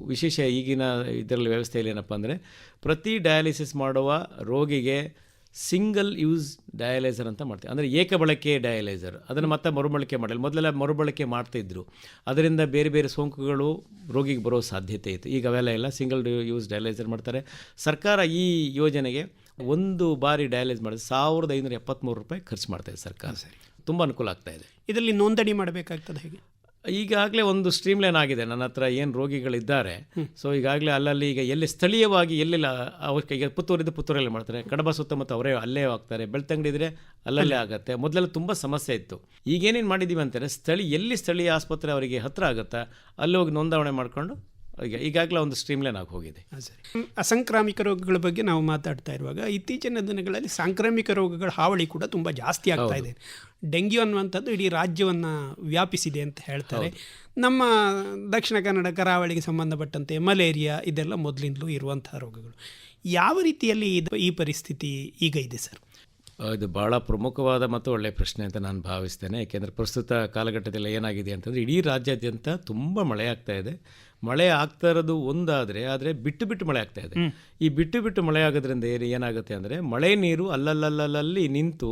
ವಿಶೇಷ ಈಗಿನ ಇದರಲ್ಲಿ ವ್ಯವಸ್ಥೆಯಲ್ಲಿ ಏನಪ್ಪ ಅಂದರೆ ಪ್ರತಿ ಡಯಾಲಿಸಿಸ್ ಮಾಡುವ ರೋಗಿಗೆ ಸಿಂಗಲ್ ಯೂಸ್ ಡಯಾಲೈಸರ್ ಅಂತ ಮಾಡ್ತೀವಿ. ಅಂದರೆ ಏಕಬಳಕೆ ಡಯಾಲೈಸರ್. ಅದನ್ನು ಮತ್ತೆ ಮರುಬಳಕೆ ಮಾಡಲ್ಲ. ಮೊದಲೆಲ್ಲ ಮರುಬಳಕೆ ಮಾಡ್ತಾಯಿದ್ರು ಅದರಿಂದ ಬೇರೆ ಬೇರೆ ಸೋಂಕುಗಳು ರೋಗಿಗೆ ಬರೋ ಸಾಧ್ಯತೆ ಇತ್ತು. ಈಗ ಅವೆಲ್ಲ ಇಲ್ಲ. ಸಿಂಗಲ್ ಯೂಸ್ ಡಯಾಲೈಸರ್ ಮಾಡ್ತಾರೆ. ಸರ್ಕಾರ ಈ ಯೋಜನೆಗೆ ಒಂದು ಬಾರಿ ಡಯಾಲೈಸ್ ಮಾಡಿದ್ರೆ ಸಾವಿರದ ಐನೂರ ಎಪ್ಪತ್ತ್ಮೂರು ರೂಪಾಯಿ ಖರ್ಚು ಮಾಡ್ತಾಯಿದೆ ಸರ್ಕಾರ. ಸರ್ಕಾರ ತುಂಬ ಅನುಕೂಲ ಆಗ್ತಾಯಿದೆ ಇದೆ. ಇದರಲ್ಲಿ ನೋಂದಣಿ ಮಾಡಬೇಕಾಗ್ತದೆ ಹೇಗೆ? ಈಗಾಗಲೇ ಒಂದು ಸ್ಟ್ರೀಮ್ ಲೈನ್ ಆಗಿದೆ. ನನ್ನ ಹತ್ರ ಏನು ರೋಗಿಗಳಿದ್ದಾರೆ. ಸೊ ಈಗಾಗಲೇ ಅಲ್ಲಲ್ಲಿ ಈಗ ಎಲ್ಲಿ ಸ್ಥಳೀಯವಾಗಿ ಎಲ್ಲೆಲ್ಲ ಅವಶ್ಯ ಈಗ ಪುತ್ತೂರಿದ್ದು ಪುತ್ತೂರಲ್ಲಿ ಮಾಡ್ತಾರೆ. ಕಡಬ ಸುತ್ತಮುತ್ತ ಅವರೇ ಅಲ್ಲೇ ಹೋಗ್ತಾರೆ ಬೆಳ್ತಂಗಡಿ ಇದ್ರೆ ಅಲ್ಲಲ್ಲೇ ಆಗುತ್ತೆ. ಮೊದಲೆಲ್ಲ ತುಂಬ ಸಮಸ್ಯೆ ಇತ್ತು. ಈಗೇನೇನು ಮಾಡಿದ್ದೀವಿ ಅಂತಾರೆ ಸ್ಥಳೀಯ ಎಲ್ಲಿ ಸ್ಥಳೀಯ ಆಸ್ಪತ್ರೆ ಅವರಿಗೆ ಹತ್ತಿರ ಆಗುತ್ತಾ ಅಲ್ಲಿ ಹೋಗಿ ನೋಂದಾವಣೆ ಮಾಡಿಕೊಂಡು ಈಗ ಈಗಾಗಲೇ ಒಂದು ಸ್ಟ್ರೀಮ್ ನಾವು ಆಗಿ ಹೋಗಿದೆ ಹಾಂ ಸರಿ. ಅಸಂಕ್ರಾಮಿಕ ಅಸಾಂಕ್ರಾಮಿಕ ರೋಗಗಳ ಬಗ್ಗೆ ನಾವು ಮಾತಾಡ್ತಾ ಇರುವಾಗ ಇತ್ತೀಚಿನ ದಿನಗಳಲ್ಲಿ ಸಾಂಕ್ರಾಮಿಕ ರೋಗಗಳ ಹಾವಳಿ ಕೂಡ ತುಂಬ ಜಾಸ್ತಿ ಆಗ್ತಾ ಇದೆ. ಡೆಂಗ್ಯೂ ಅನ್ನುವಂಥದ್ದು ಇಡೀ ರಾಜ್ಯವನ್ನು ವ್ಯಾಪಿಸಿದೆ ಅಂತ ಹೇಳ್ತಾರೆ. ನಮ್ಮ ದಕ್ಷಿಣ ಕನ್ನಡ ಕರಾವಳಿಗೆ ಸಂಬಂಧಪಟ್ಟಂತೆ ಮಲೇರಿಯಾ ಇದೆಲ್ಲ ಮೊದಲಿಂದಲೂ ಇರುವಂತಹ ರೋಗಗಳು. ಯಾವ ರೀತಿಯಲ್ಲಿ ಇದು ಈ ಪರಿಸ್ಥಿತಿ ಈಗ ಇದೆ ಸರ್? ಇದು ಭಾಳ ಪ್ರಮುಖವಾದ ಮತ್ತು ಒಳ್ಳೆಯ ಪ್ರಶ್ನೆ ಅಂತ ನಾನು ಭಾವಿಸ್ತೇನೆ. ಏಕೆಂದರೆ ಪ್ರಸ್ತುತ ಕಾಲಘಟ್ಟದಲ್ಲಿ ಏನಾಗಿದೆ ಅಂತಂದರೆ ಇಡೀ ರಾಜ್ಯಾದ್ಯಂತ ತುಂಬ ಮಳೆ ಆಗ್ತಾ ಇದೆ. ಮಳೆ ಆಗ್ತಾ ಇರೋದು ಒಂದಾದರೆ ಆದರೆ ಬಿಟ್ಟು ಬಿಟ್ಟು ಮಳೆ ಆಗ್ತಾ ಇದೆ. ಈ ಬಿಟ್ಟು ಬಿಟ್ಟು ಮಳೆ ಆಗೋದ್ರಿಂದ ಏನು ಏನಾಗುತ್ತೆ ಅಂದರೆ ಮಳೆ ನೀರು ಅಲ್ಲಲ್ಲಲ್ಲಲ್ಲಿ ನಿಂತು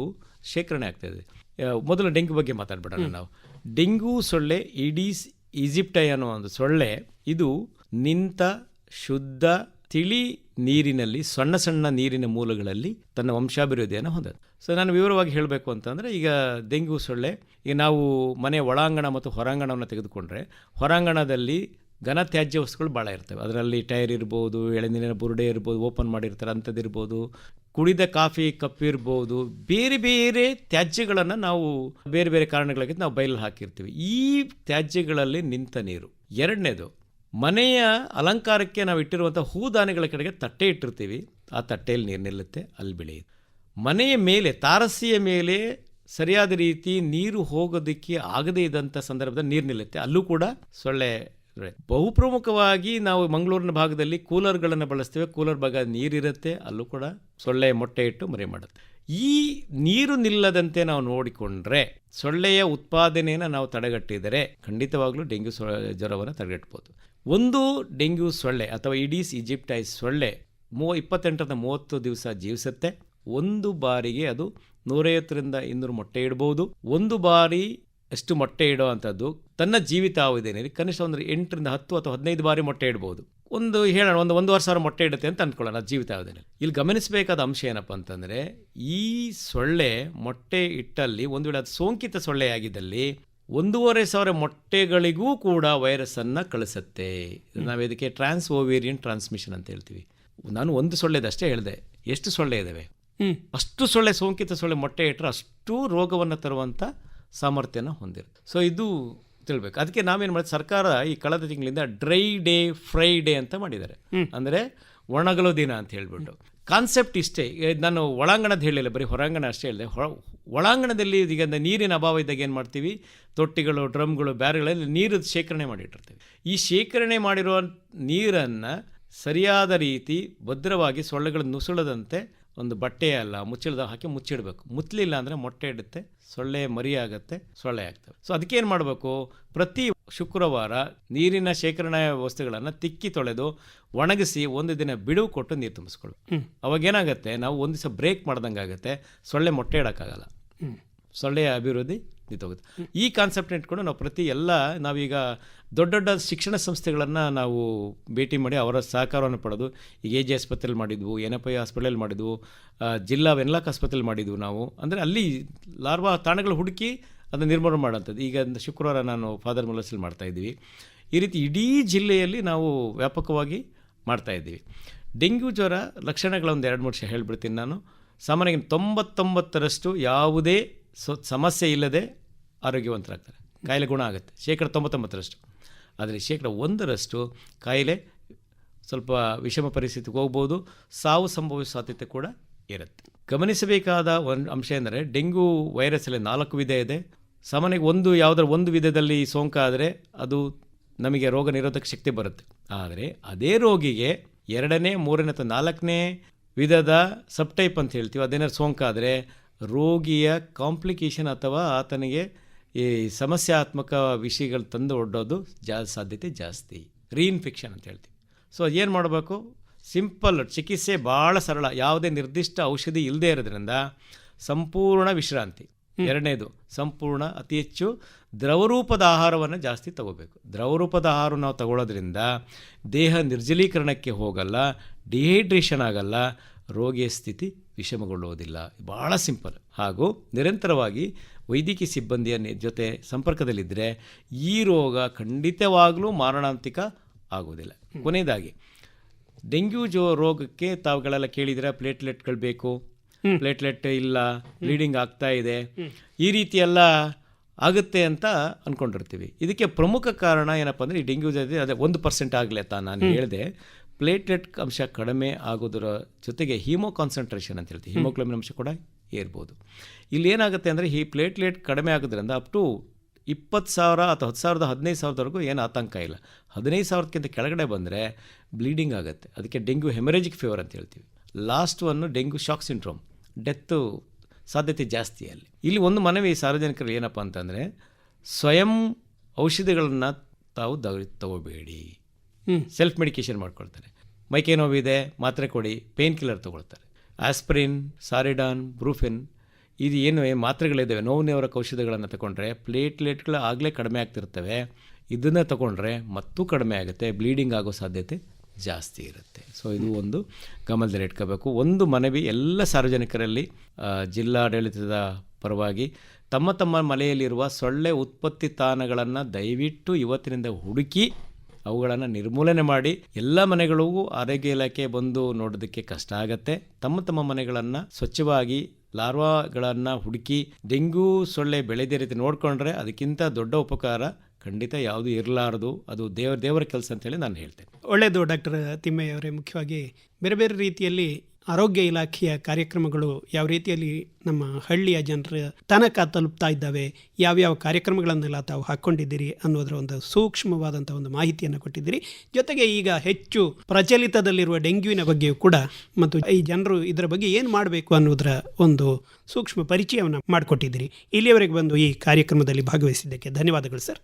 ಶೇಖರಣೆ ಆಗ್ತಾ ಇದೆ. ಮೊದಲು ಡೆಂಗು ಬಗ್ಗೆ ಮಾತಾಡ್ಬಿಡೋಣ ನಾವು. ಡೆಂಗು ಸೊಳ್ಳೆ ಇಡೀಸ್ ಈಜಿಪ್ಟೈ ಅನ್ನೋ ಒಂದು ಸೊಳ್ಳೆ ಇದು ನಿಂತ ಶುದ್ಧ ತಿಳಿ ನೀರಿನಲ್ಲಿ ಸಣ್ಣ ಸಣ್ಣ ನೀರಿನ ಮೂಲಗಳಲ್ಲಿ ತನ್ನ ವಂಶಾಭಿವೃದ್ಧಿಯನ್ನು ಹೊಂದಿದೆ. ಸೊ ನಾನು ವಿವರವಾಗಿ ಹೇಳಬೇಕು ಅಂತಂದರೆ ಈಗ ಡೆಂಗು ಸೊಳ್ಳೆ ಈಗ ನಾವು ಮನೆ ಒಳಾಂಗಣ ಮತ್ತು ಹೊರಾಂಗಣವನ್ನು ತೆಗೆದುಕೊಂಡ್ರೆ ಹೊರಾಂಗಣದಲ್ಲಿ ಘನ ತ್ಯಾಜ್ಯ ವಸ್ತುಗಳು ಭಾಳ ಇರ್ತವೆ. ಅದರಲ್ಲಿ ಟೈರ್ ಇರ್ಬೋದು, ಎಳೆನೀರಿನ ಬುರುಡೆ ಇರ್ಬೋದು, ಓಪನ್ ಮಾಡಿರ್ತಾರೆ, ಅಂಥದ್ದು ಇರ್ಬೋದು. ಕುಡಿದ ಕಾಫಿ ಕಪ್ ಇರ್ಬೋದು. ಬೇರೆ ಬೇರೆ ತ್ಯಾಜ್ಯಗಳನ್ನು ನಾವು ಬೇರೆ ಬೇರೆ ಕಾರಣಗಳಿಗೆ ನಾವು ಬಯಲು ಹಾಕಿರ್ತೀವಿ. ಈ ತ್ಯಾಜ್ಯಗಳಲ್ಲಿ ನಿಂತ ನೀರು. ಎರಡನೇದು, ಮನೆಯ ಅಲಂಕಾರಕ್ಕೆ ನಾವು ಇಟ್ಟಿರುವಂಥ ಹೂದಾನಿಗಳ ಕಡೆಗೆ ತಟ್ಟೆ ಇಟ್ಟಿರ್ತೀವಿ. ಆ ತಟ್ಟೆಯಲ್ಲಿ ನೀರು ನಿಲ್ಲುತ್ತೆ, ಅಲ್ಲಿ ಬೆಳೆಯುತ್ತೆ. ಮನೆಯ ಮೇಲೆ, ತಾರಸಿಯ ಮೇಲೆ ಸರಿಯಾದ ರೀತಿ ನೀರು ಹೋಗೋದಕ್ಕೆ ಆಗದೇ ಇದ್ದಂಥ ಸಂದರ್ಭದಲ್ಲಿ ನೀರು ನಿಲ್ಲುತ್ತೆ. ಅಲ್ಲೂ ಕೂಡ ಸೊಳ್ಳೆ. ಬಹುಪ್ರಮುಖವಾಗಿ ನಾವು ಮಂಗಳೂರಿನ ಭಾಗದಲ್ಲಿ ಕೂಲರ್ಗಳನ್ನು ಬಳಸ್ತೇವೆ. ಕೂಲರ್ ಭಾಗ ನೀರಿರುತ್ತೆ, ಅಲ್ಲೂ ಕೂಡ ಸೊಳ್ಳೆ ಮೊಟ್ಟೆ ಇಟ್ಟು ಮರಿ ಮಾಡುತ್ತೆ. ಈ ನೀರು ನಿಲ್ಲದಂತೆ ನಾವು ನೋಡಿಕೊಂಡ್ರೆ ಸೊಳ್ಳೆಯ ಉತ್ಪಾದನೆಯನ್ನು ನಾವು ತಡೆಗಟ್ಟಿದರೆ ಖಂಡಿತವಾಗ್ಲೂ ಡೆಂಗ್ಯೂ ಸೊ, ಜ್ವರವನ್ನು ತಡೆಗಟ್ಬೋದು. ಒಂದು ಡೆಂಗ್ಯೂ ಸೊಳ್ಳೆ ಅಥವಾ ಇಡೀಸ್ ಈಜಿಪ್ಟೈಸ್ ಸೊಳ್ಳೆ ಮೂವ ಇಪ್ಪತ್ತೆಂಟರಿಂದ ಮೂವತ್ತು ದಿವಸ ಜೀವಿಸುತ್ತೆ. ಒಂದು ಬಾರಿಗೆ ಅದು ನೂರೈವತ್ತರಿಂದ ಇನ್ನೂರು ಮೊಟ್ಟೆ ಇಡ್ಬೋದು. ಒಂದು ಬಾರಿ ಅಷ್ಟು ಮೊಟ್ಟೆ ಇಡೋ ಅಂಥದ್ದು ತನ್ನ ಜೀವಿತಾವಧಿಯಲ್ಲಿ ಕನಿಷ್ಠ ಒಂದು ಎಂಟರಿಂದ ಹತ್ತು ಅಥವಾ ಹದಿನೈದು ಬಾರಿ ಮೊಟ್ಟೆ ಇಡ್ಬೋದು. ಒಂದು ಹೇಳೋಣ ಒಂದು ಒಂದೂವರೆ ಸಾವಿರ ಮೊಟ್ಟೆ ಇಡುತ್ತೆ ಅಂತ ಅಂದ್ಕೊಳ್ಳೋಣ ಜೀವಿತಾವಧಿಯಲ್ಲಿ ಇಲ್ಲಿ ಗಮನಿಸಬೇಕಾದ ಅಂಶ ಏನಪ್ಪ ಅಂತಂದರೆ ಈ ಸೊಳ್ಳೆ ಮೊಟ್ಟೆ ಇಟ್ಟಲ್ಲಿ ಒಂದು ವೇಳೆ ಅದು ಸೋಂಕಿತ ಸೊಳ್ಳೆಯಾಗಿದ್ದಲ್ಲಿ ಒಂದೂವರೆ ಸಾವಿರ ಮೊಟ್ಟೆಗಳಿಗೂ ಕೂಡ ವೈರಸ್ಸನ್ನು ಕಳಿಸುತ್ತೆ. ನಾವು ಇದಕ್ಕೆ ಟ್ರಾನ್ಸ್ ಓವೇರಿಯನ್ ಟ್ರಾನ್ಸ್ಮಿಷನ್ ಅಂತ ಹೇಳ್ತೀವಿ. ನಾನು ಒಂದು ಸೊಳ್ಳೆದಷ್ಟೇ ಹೇಳಿದೆ ಎಷ್ಟು ಸೊಳ್ಳೆ ಇದ್ದಾವೆ ಹ್ಞೂ ಅಷ್ಟು ಸೊಳ್ಳೆ ಸೋಂಕಿತ ಸೊಳ್ಳೆ ಮೊಟ್ಟೆ ಇಟ್ಟರೆ ಅಷ್ಟು ರೋಗವನ್ನು ತರುವಂಥ ಸಾಮರ್ಥ್ಯನ ಹೊಂದಿರುತ್ತೆ. ಸೊ ಇದು ತಿಳ್ಬೇಕು. ಅದಕ್ಕೆ ನಾವೇನು ಮಾಡಿದ್ವಿ ಸರ್ಕಾರ ಈ ಕಳೆದ ತಿಂಗಳಿಂದ ಡ್ರೈ ಡೇ ಫ್ರೈ ಡೇ ಅಂತ ಮಾಡಿದ್ದಾರೆ. ಅಂದರೆ ಒಣಗಲೋ ದಿನ ಅಂತ ಹೇಳ್ಬಿಟ್ಟು. ಕಾನ್ಸೆಪ್ಟ್ ಇಷ್ಟೇ. ನಾನು ಒಳಾಂಗಣದ ಹೇಳಿಲ್ಲ ಬರೀ ಹೊರಾಂಗಣ ಅಷ್ಟೇ ಹೇಳಿದೆ. ಹೊರ ಒಳಾಂಗಣದಲ್ಲಿ ಈಗ ನೀರಿನ ಅಭಾವ ಇದ್ದಾಗ ಏನು ಮಾಡ್ತೀವಿ? ತೊಟ್ಟಿಗಳು ಡ್ರಮ್ಗಳು ಬ್ಯಾರೆಗಳಲ್ಲಿ ನೀರು ಶೇಖರಣೆ ಮಾಡಿಟ್ಟಿರ್ತೀವಿ ಈ ಶೇಖರಣೆ ಮಾಡಿರುವ ನೀರನ್ನು ಸರಿಯಾದ ರೀತಿ ಭದ್ರವಾಗಿ ಸೊಳ್ಳೆಗಳು ನುಸುಳದಂತೆ ಒಂದು ಬಟ್ಟೆಯಲ್ಲ ಮುಚ್ಚಳದ ಹಾಕಿ ಮುಚ್ಚಿಡಬೇಕು. ಮುಚ್ಚಲಿಲ್ಲ ಅಂದರೆ ಮೊಟ್ಟೆ ಇಡುತ್ತೆ. ಸೊಳ್ಳೆ ಮರಿ ಆಗುತ್ತೆ ಸೊಳ್ಳೆ ಆಗ್ತವೆ. ಸೊ ಅದಕ್ಕೆ ಏನು ಮಾಡಬೇಕು? ಪ್ರತಿ ಶುಕ್ರವಾರ ನೀರಿನ ಶೇಖರಣಾ ವಸ್ತುಗಳನ್ನು ತಿಕ್ಕಿ ತೊಳೆದು ಒಣಗಿಸಿ ಒಂದು ದಿನ ಬಿಡುವು ಕೊಟ್ಟು ನೀರು ತುಂಬಿಸ್ಕೊಳ್ಳು ಅವಾಗ ಏನಾಗುತ್ತೆ? ನಾವು ಒಂದು ದಿವಸ ಬ್ರೇಕ್ ಮಾಡ್ದಂಗೆ ಆಗುತ್ತೆ ಸೊಳ್ಳೆ ಮೊಟ್ಟೆ ಇಡೋಕ್ಕಾಗಲ್ಲ. ಸೊಳ್ಳೆಯ ಅಭಿವೃದ್ಧಿ ನಿಂತೋಗುತ್ತೆ. ಈ ಕಾನ್ಸೆಪ್ಟ್ ಇಟ್ಕೊಂಡು ನಾವು ಪ್ರತಿ ಎಲ್ಲ ನಾವೀಗ ದೊಡ್ಡ ದೊಡ್ಡ ಶಿಕ್ಷಣ ಸಂಸ್ಥೆಗಳನ್ನು ನಾವು ಭೇಟಿ ಮಾಡಿ ಅವರ ಸಹಕಾರವನ್ನು ಪಡೆದು, ಈಗ ಎ ಜಿ ಆಸ್ಪತ್ರೆಯಲ್ಲಿ ಮಾಡಿದ್ವು ಎನ್ ಎಫ್ ಐ ಹಾಸ್ಪಿಟಲ್ ಮಾಡಿದ್ವು ಜಿಲ್ಲಾ ವೆನ್ಲಾಕ್ ಆಸ್ಪತ್ರೆಯಲ್ಲಿ ಮಾಡಿದ್ವು ನಾವು. ಅಂದರೆ ಅಲ್ಲಿ ಲಾರ್ವಾ ತಾಣಗಳು ಹುಡುಕಿ ಅದನ್ನು ನಿರ್ಮಾಣ ಮಾಡೋಂಥದ್ದು. ಈಗ ಶುಕ್ರವಾರ ನಾನು ಫಾದರ್ ಮುಲಸಲ್ಲಿ ಮಾಡ್ತಾಯಿದ್ದೀವಿ ಈ ರೀತಿ ಇಡೀ ಜಿಲ್ಲೆಯಲ್ಲಿ ನಾವು ವ್ಯಾಪಕವಾಗಿ ಮಾಡ್ತಾಯಿದ್ದೀವಿ ಡೆಂಗ್ಯೂ ಜ್ವರ ಲಕ್ಷಣಗಳೊಂದು ಎರಡು ಮೂರು ಹೇಳ್ಬಿಡ್ತೀನಿ ನಾನು. ಸಾಮಾನ್ಯವಾಗಿ ತೊಂಬತ್ತೊಂಬತ್ತರಷ್ಟು ಯಾವುದೇ ಸೊ ಸಮಸ್ಯೆ ಇಲ್ಲದೆ ಆರೋಗ್ಯವಂತರಾಗ್ತಾರೆ. ಕಾಯಿಲೆ ಗುಣ ಆಗುತ್ತೆ. ಶೇಕಡ ತೊಂಬತ್ತೊಂಬತ್ತರಷ್ಟು. ಆದರೆ ಶೇಕಡ ಒಂದರಷ್ಟು ಕಾಯಿಲೆ ಸ್ವಲ್ಪ ವಿಷಮ ಪರಿಸ್ಥಿತಿಗೆ ಹೋಗ್ಬೋದು. ಸಾವು ಸಂಭವಿಸುವ ಸಾಧ್ಯತೆ ಕೂಡ ಇರುತ್ತೆ. ಗಮನಿಸಬೇಕಾದ ಒಂದು ಅಂಶ ಎಂದರೆ ಡೆಂಗ್ಯೂ ವೈರಸ್ಸಲ್ಲಿ ನಾಲ್ಕು ವಿಧ ಇದೆ. ಸಾಮಾನ್ಯವಾಗಿ ಒಂದು ಯಾವುದರ ಒಂದು ವಿಧದಲ್ಲಿ ಸೋಂಕಾದರೆ ಅದು ನಮಗೆ ರೋಗ ನಿರೋಧಕ ಶಕ್ತಿ ಬರುತ್ತೆ. ಆದರೆ ಅದೇ ರೋಗಿಗೆ ಎರಡನೇ, ಮೂರನೇ ಅಥವಾ ನಾಲ್ಕನೇ ವಿಧದ ಸಬ್ ಟೈಪ್ ಅಂತ ಹೇಳ್ತೀವಿ. ಅದೇನಾದ್ರು ಸೋಂಕಾದರೆ ರೋಗಿಯ ಕಾಂಪ್ಲಿಕೇಶನ್ ಅಥವಾ ಆತನಿಗೆ ಈ ಸಮಸ್ಯಾತ್ಮಕ ವಿಷಯಗಳು ತಂದು ಒಡ್ಡೋದು ಜಾ ಸಾಧ್ಯತೆ ಜಾಸ್ತಿ. ರೀಇನ್ಫೆಕ್ಷನ್ ಅಂತ ಹೇಳ್ತೀವಿ. ಸೊ ಏನು ಮಾಡಬೇಕು? ಸಿಂಪಲ್ ಚಿಕಿತ್ಸೆ ಭಾಳ ಸರಳ. ಯಾವುದೇ ನಿರ್ದಿಷ್ಟ ಔಷಧಿ ಇಲ್ಲದೇ ಇರೋದ್ರಿಂದ ಸಂಪೂರ್ಣ ವಿಶ್ರಾಂತಿ. ಎರಡನೇದು ಸಂಪೂರ್ಣ ಅತಿ ಹೆಚ್ಚು ದ್ರವರೂಪದ ಆಹಾರವನ್ನು ಜಾಸ್ತಿ ತಗೋಬೇಕು. ದ್ರವರೂಪದ ಆಹಾರ ನಾವು ತಗೊಳ್ಳೋದ್ರಿಂದ ದೇಹ ನಿರ್ಜಲೀಕರಣಕ್ಕೆ ಹೋಗಲ್ಲ ಡಿಹೈಡ್ರೇಷನ್ ಆಗಲ್ಲ ರೋಗಿಯ ಸ್ಥಿತಿ ವಿಷಮಗೊಳ್ಳುವುದಿಲ್ಲ. ಭಾಳ ಸಿಂಪಲ್. ಹಾಗೂ ನಿರಂತರವಾಗಿ ವೈದ್ಯಕೀಯ ಸಿಬ್ಬಂದಿಯ ಜೊತೆ ಸಂಪರ್ಕದಲ್ಲಿದ್ದರೆ ಈ ರೋಗ ಖಂಡಿತವಾಗಲೂ ಮಾರಣಾಂತಿಕ ಆಗುವುದಿಲ್ಲ. ಕೊನೆಯದಾಗಿ ಡೆಂಗ್ಯೂ ಜೋ ರೋಗಕ್ಕೆ ತಾವುಗಳೆಲ್ಲ ಕೇಳಿದರೆ ಪ್ಲೇಟ್ಲೆಟ್ಗಳು ಬೇಕು. ಪ್ಲೇಟ್ಲೆಟ್ ಇಲ್ಲ. ಬ್ಲೀಡಿಂಗ್ ಆಗ್ತಾ ಇದೆ. ಈ ರೀತಿಯೆಲ್ಲ ಎಲ್ಲ ಆಗುತ್ತೆ ಅಂತ ಅಂದ್ಕೊಂಡಿರ್ತೀವಿ ಇದಕ್ಕೆ ಪ್ರಮುಖ ಕಾರಣ ಏನಪ್ಪ ಅಂದರೆ ಈ ಡೆಂಗ್ಯೂ ಜೊತೆ ಅದೇ ಒಂದು ಪರ್ಸೆಂಟ್ ಆಗಲಿ ಅಂತ ನಾನು ಹೇಳಿದೆ. ಪ್ಲೇಟ್ಲೆಟ್ ಅಂಶ ಕಡಿಮೆ ಆಗೋದರ ಜೊತೆಗೆ ಹೀಮೋ ಕಾನ್ಸಂಟ್ರೇಷನ್ ಅಂತ ಹೇಳ್ತೀವಿ. ಹಿಮೋಗ್ಲೋಬಿನ್ ಅಂಶ ಕೂಡ ಏರ್ಬೋದು. ಇಲ್ಲಿ ಏನಾಗುತ್ತೆ ಅಂದರೆ ಈ ಪ್ಲೇಟ್ಲೆಟ್ ಕಡಿಮೆ ಆಗೋದ್ರಿಂದ ಅಪ್ ಟು ಇಪ್ಪತ್ತು ಸಾವಿರ ಅಥವಾ ಹತ್ತು ಸಾವಿರದ ಹದಿನೈದು ಸಾವಿರದವರೆಗೂ ಏನು ಆತಂಕ ಇಲ್ಲ. ಹದಿನೈದು ಸಾವಿರಕ್ಕಿಂತ ಕೆಳಗಡೆ ಬಂದರೆ ಬ್ಲೀಡಿಂಗ್ ಆಗುತ್ತೆ. ಅದಕ್ಕೆ ಡೆಂಗ್ಯೂ ಹೆಮರೇಜಿಕ್ ಫೀವರ್ ಅಂತ ಹೇಳ್ತೀವಿ. Last one dengue shock syndrome death ಸಾಧ್ಯತೆ ಜಾಸ್ತಿ ಅಲ್ಲಿ. ಇಲ್ಲಿ ಒಂದು ಮನವಿ ಸಾರ್ವಜನಿಕರು ಏನಪ್ಪ ಅಂತಂದರೆ ಸ್ವಯಂ ಔಷಧಿಗಳನ್ನು ತಾವು ದ ತಗೋಬೇಡಿ. ಸೆಲ್ಫ್ ಮೆಡಿಕೇಷನ್ ಮಾಡ್ಕೊಳ್ತಾರೆ. ಮೈಕೈ ನೋವಿದೆ ಮಾತ್ರೆ ಕೊಡಿ ಪೇನ್ ಕಿಲ್ಲರ್ ತೊಗೊಳ್ತಾರೆ. ಆಸ್ಪ್ರಿನ್ ಸಾರಿಡಾನ್ ಬ್ರೂಫಿನ್ ಇದು ಏನು ಏನ್ ಮಾತ್ರೆಗಳಿದ್ದಾವೆ ನೋವು ನಿವಾರಕ ಔಷಧಿಗಳನ್ನು ತಗೊಂಡ್ರೆ ಪ್ಲೇಟ್ಲೆಟ್ಗಳು ಆಗಲೇ ಕಡಿಮೆ ಆಗ್ತಿರ್ತವೆ. ಇದನ್ನು ತಗೊಂಡ್ರೆ ಮತ್ತೂ ಕಡಿಮೆ ಆಗುತ್ತೆ ಬ್ಲೀಡಿಂಗ್ ಆಗೋ ಸಾಧ್ಯತೆ ಜಾಸ್ತಿ ಇರುತ್ತೆ. ಸೊ ಇದು ಒಂದು ಗಮನದಲ್ಲಿ ಇಟ್ಕೋಬೇಕು. ಒಂದು ಮನವಿ ಎಲ್ಲ ಸಾರ್ವಜನಿಕರಲ್ಲಿ ಜಿಲ್ಲಾಡಳಿತದ ಪರವಾಗಿ ತಮ್ಮ ತಮ್ಮ ಮನೆಯಲ್ಲಿರುವ ಸೊಳ್ಳೆ ಉತ್ಪತ್ತಿ ತಾಣಗಳನ್ನು ದಯವಿಟ್ಟು ಇವತ್ತಿನಿಂದ ಹುಡುಕಿ ಅವುಗಳನ್ನು ನಿರ್ಮೂಲನೆ ಮಾಡಿ ಎಲ್ಲ ಮನೆಗಳಿಗೂ ಆರೋಗ್ಯ ಇಲಾಖೆ ಬಂದು ನೋಡೋದಕ್ಕೆ ಕಷ್ಟ ಆಗತ್ತೆ. ತಮ್ಮ ತಮ್ಮ ಮನೆಗಳನ್ನು ಸ್ವಚ್ಛವಾಗಿ ಲಾರ್ವಾಗಳನ್ನು ಹುಡುಕಿ ಡೆಂಗ್ಯೂ ಸೊಳ್ಳೆ ಬೆಳೆದೇ ರೀತಿ ನೋಡಿಕೊಂಡ್ರೆ ಅದಕ್ಕಿಂತ ದೊಡ್ಡ ಉಪಕಾರ ಖಂಡಿತ ಯಾವುದು ಇರಲಾರದು. ಅದು ದೇವರ ದೇವರ ಕೆಲಸ ಅಂತೇಳಿ ನಾನು ಹೇಳ್ತೇನೆ. ಒಳ್ಳೆಯದು ಡಾಕ್ಟರ್ ತಿಮ್ಮಯ್ಯವರೇ ಮುಖ್ಯವಾಗಿ ಬೇರೆ ಬೇರೆ ರೀತಿಯಲ್ಲಿ ಆರೋಗ್ಯ ಇಲಾಖೆಯ ಕಾರ್ಯಕ್ರಮಗಳು ಯಾವ ರೀತಿಯಲ್ಲಿ ನಮ್ಮ ಹಳ್ಳಿಯ ಜನರ ತನಕ ತಲುಪ್ತಾ ಇದ್ದಾವೆ, ಯಾವ್ಯಾವ ಕಾರ್ಯಕ್ರಮಗಳನ್ನೆಲ್ಲ ತಾವು ಹಾಕ್ಕೊಂಡಿದ್ದೀರಿ ಅನ್ನೋದರ ಒಂದು ಸೂಕ್ಷ್ಮವಾದಂಥ ಒಂದು ಮಾಹಿತಿಯನ್ನು ಕೊಟ್ಟಿದ್ದೀರಿ. ಜೊತೆಗೆ ಈಗ ಹೆಚ್ಚು ಪ್ರಚಲಿತದಲ್ಲಿರುವ ಡೆಂಗ್ಯೂವಿನ ಬಗ್ಗೆಯೂ ಕೂಡ ಮತ್ತು ಈ ಜನರು ಇದರ ಬಗ್ಗೆ ಏನು ಮಾಡಬೇಕು ಅನ್ನೋದರ ಒಂದು ಸೂಕ್ಷ್ಮ ಪರಿಚಯವನ್ನು ಮಾಡಿಕೊಟ್ಟಿದ್ದೀರಿ. ಇಲ್ಲಿಯವರೆಗೆ ಬಂದು ಈ ಕಾರ್ಯಕ್ರಮದಲ್ಲಿ ಭಾಗವಹಿಸಿದ್ದಕ್ಕೆ ಧನ್ಯವಾದಗಳು ಸರ್.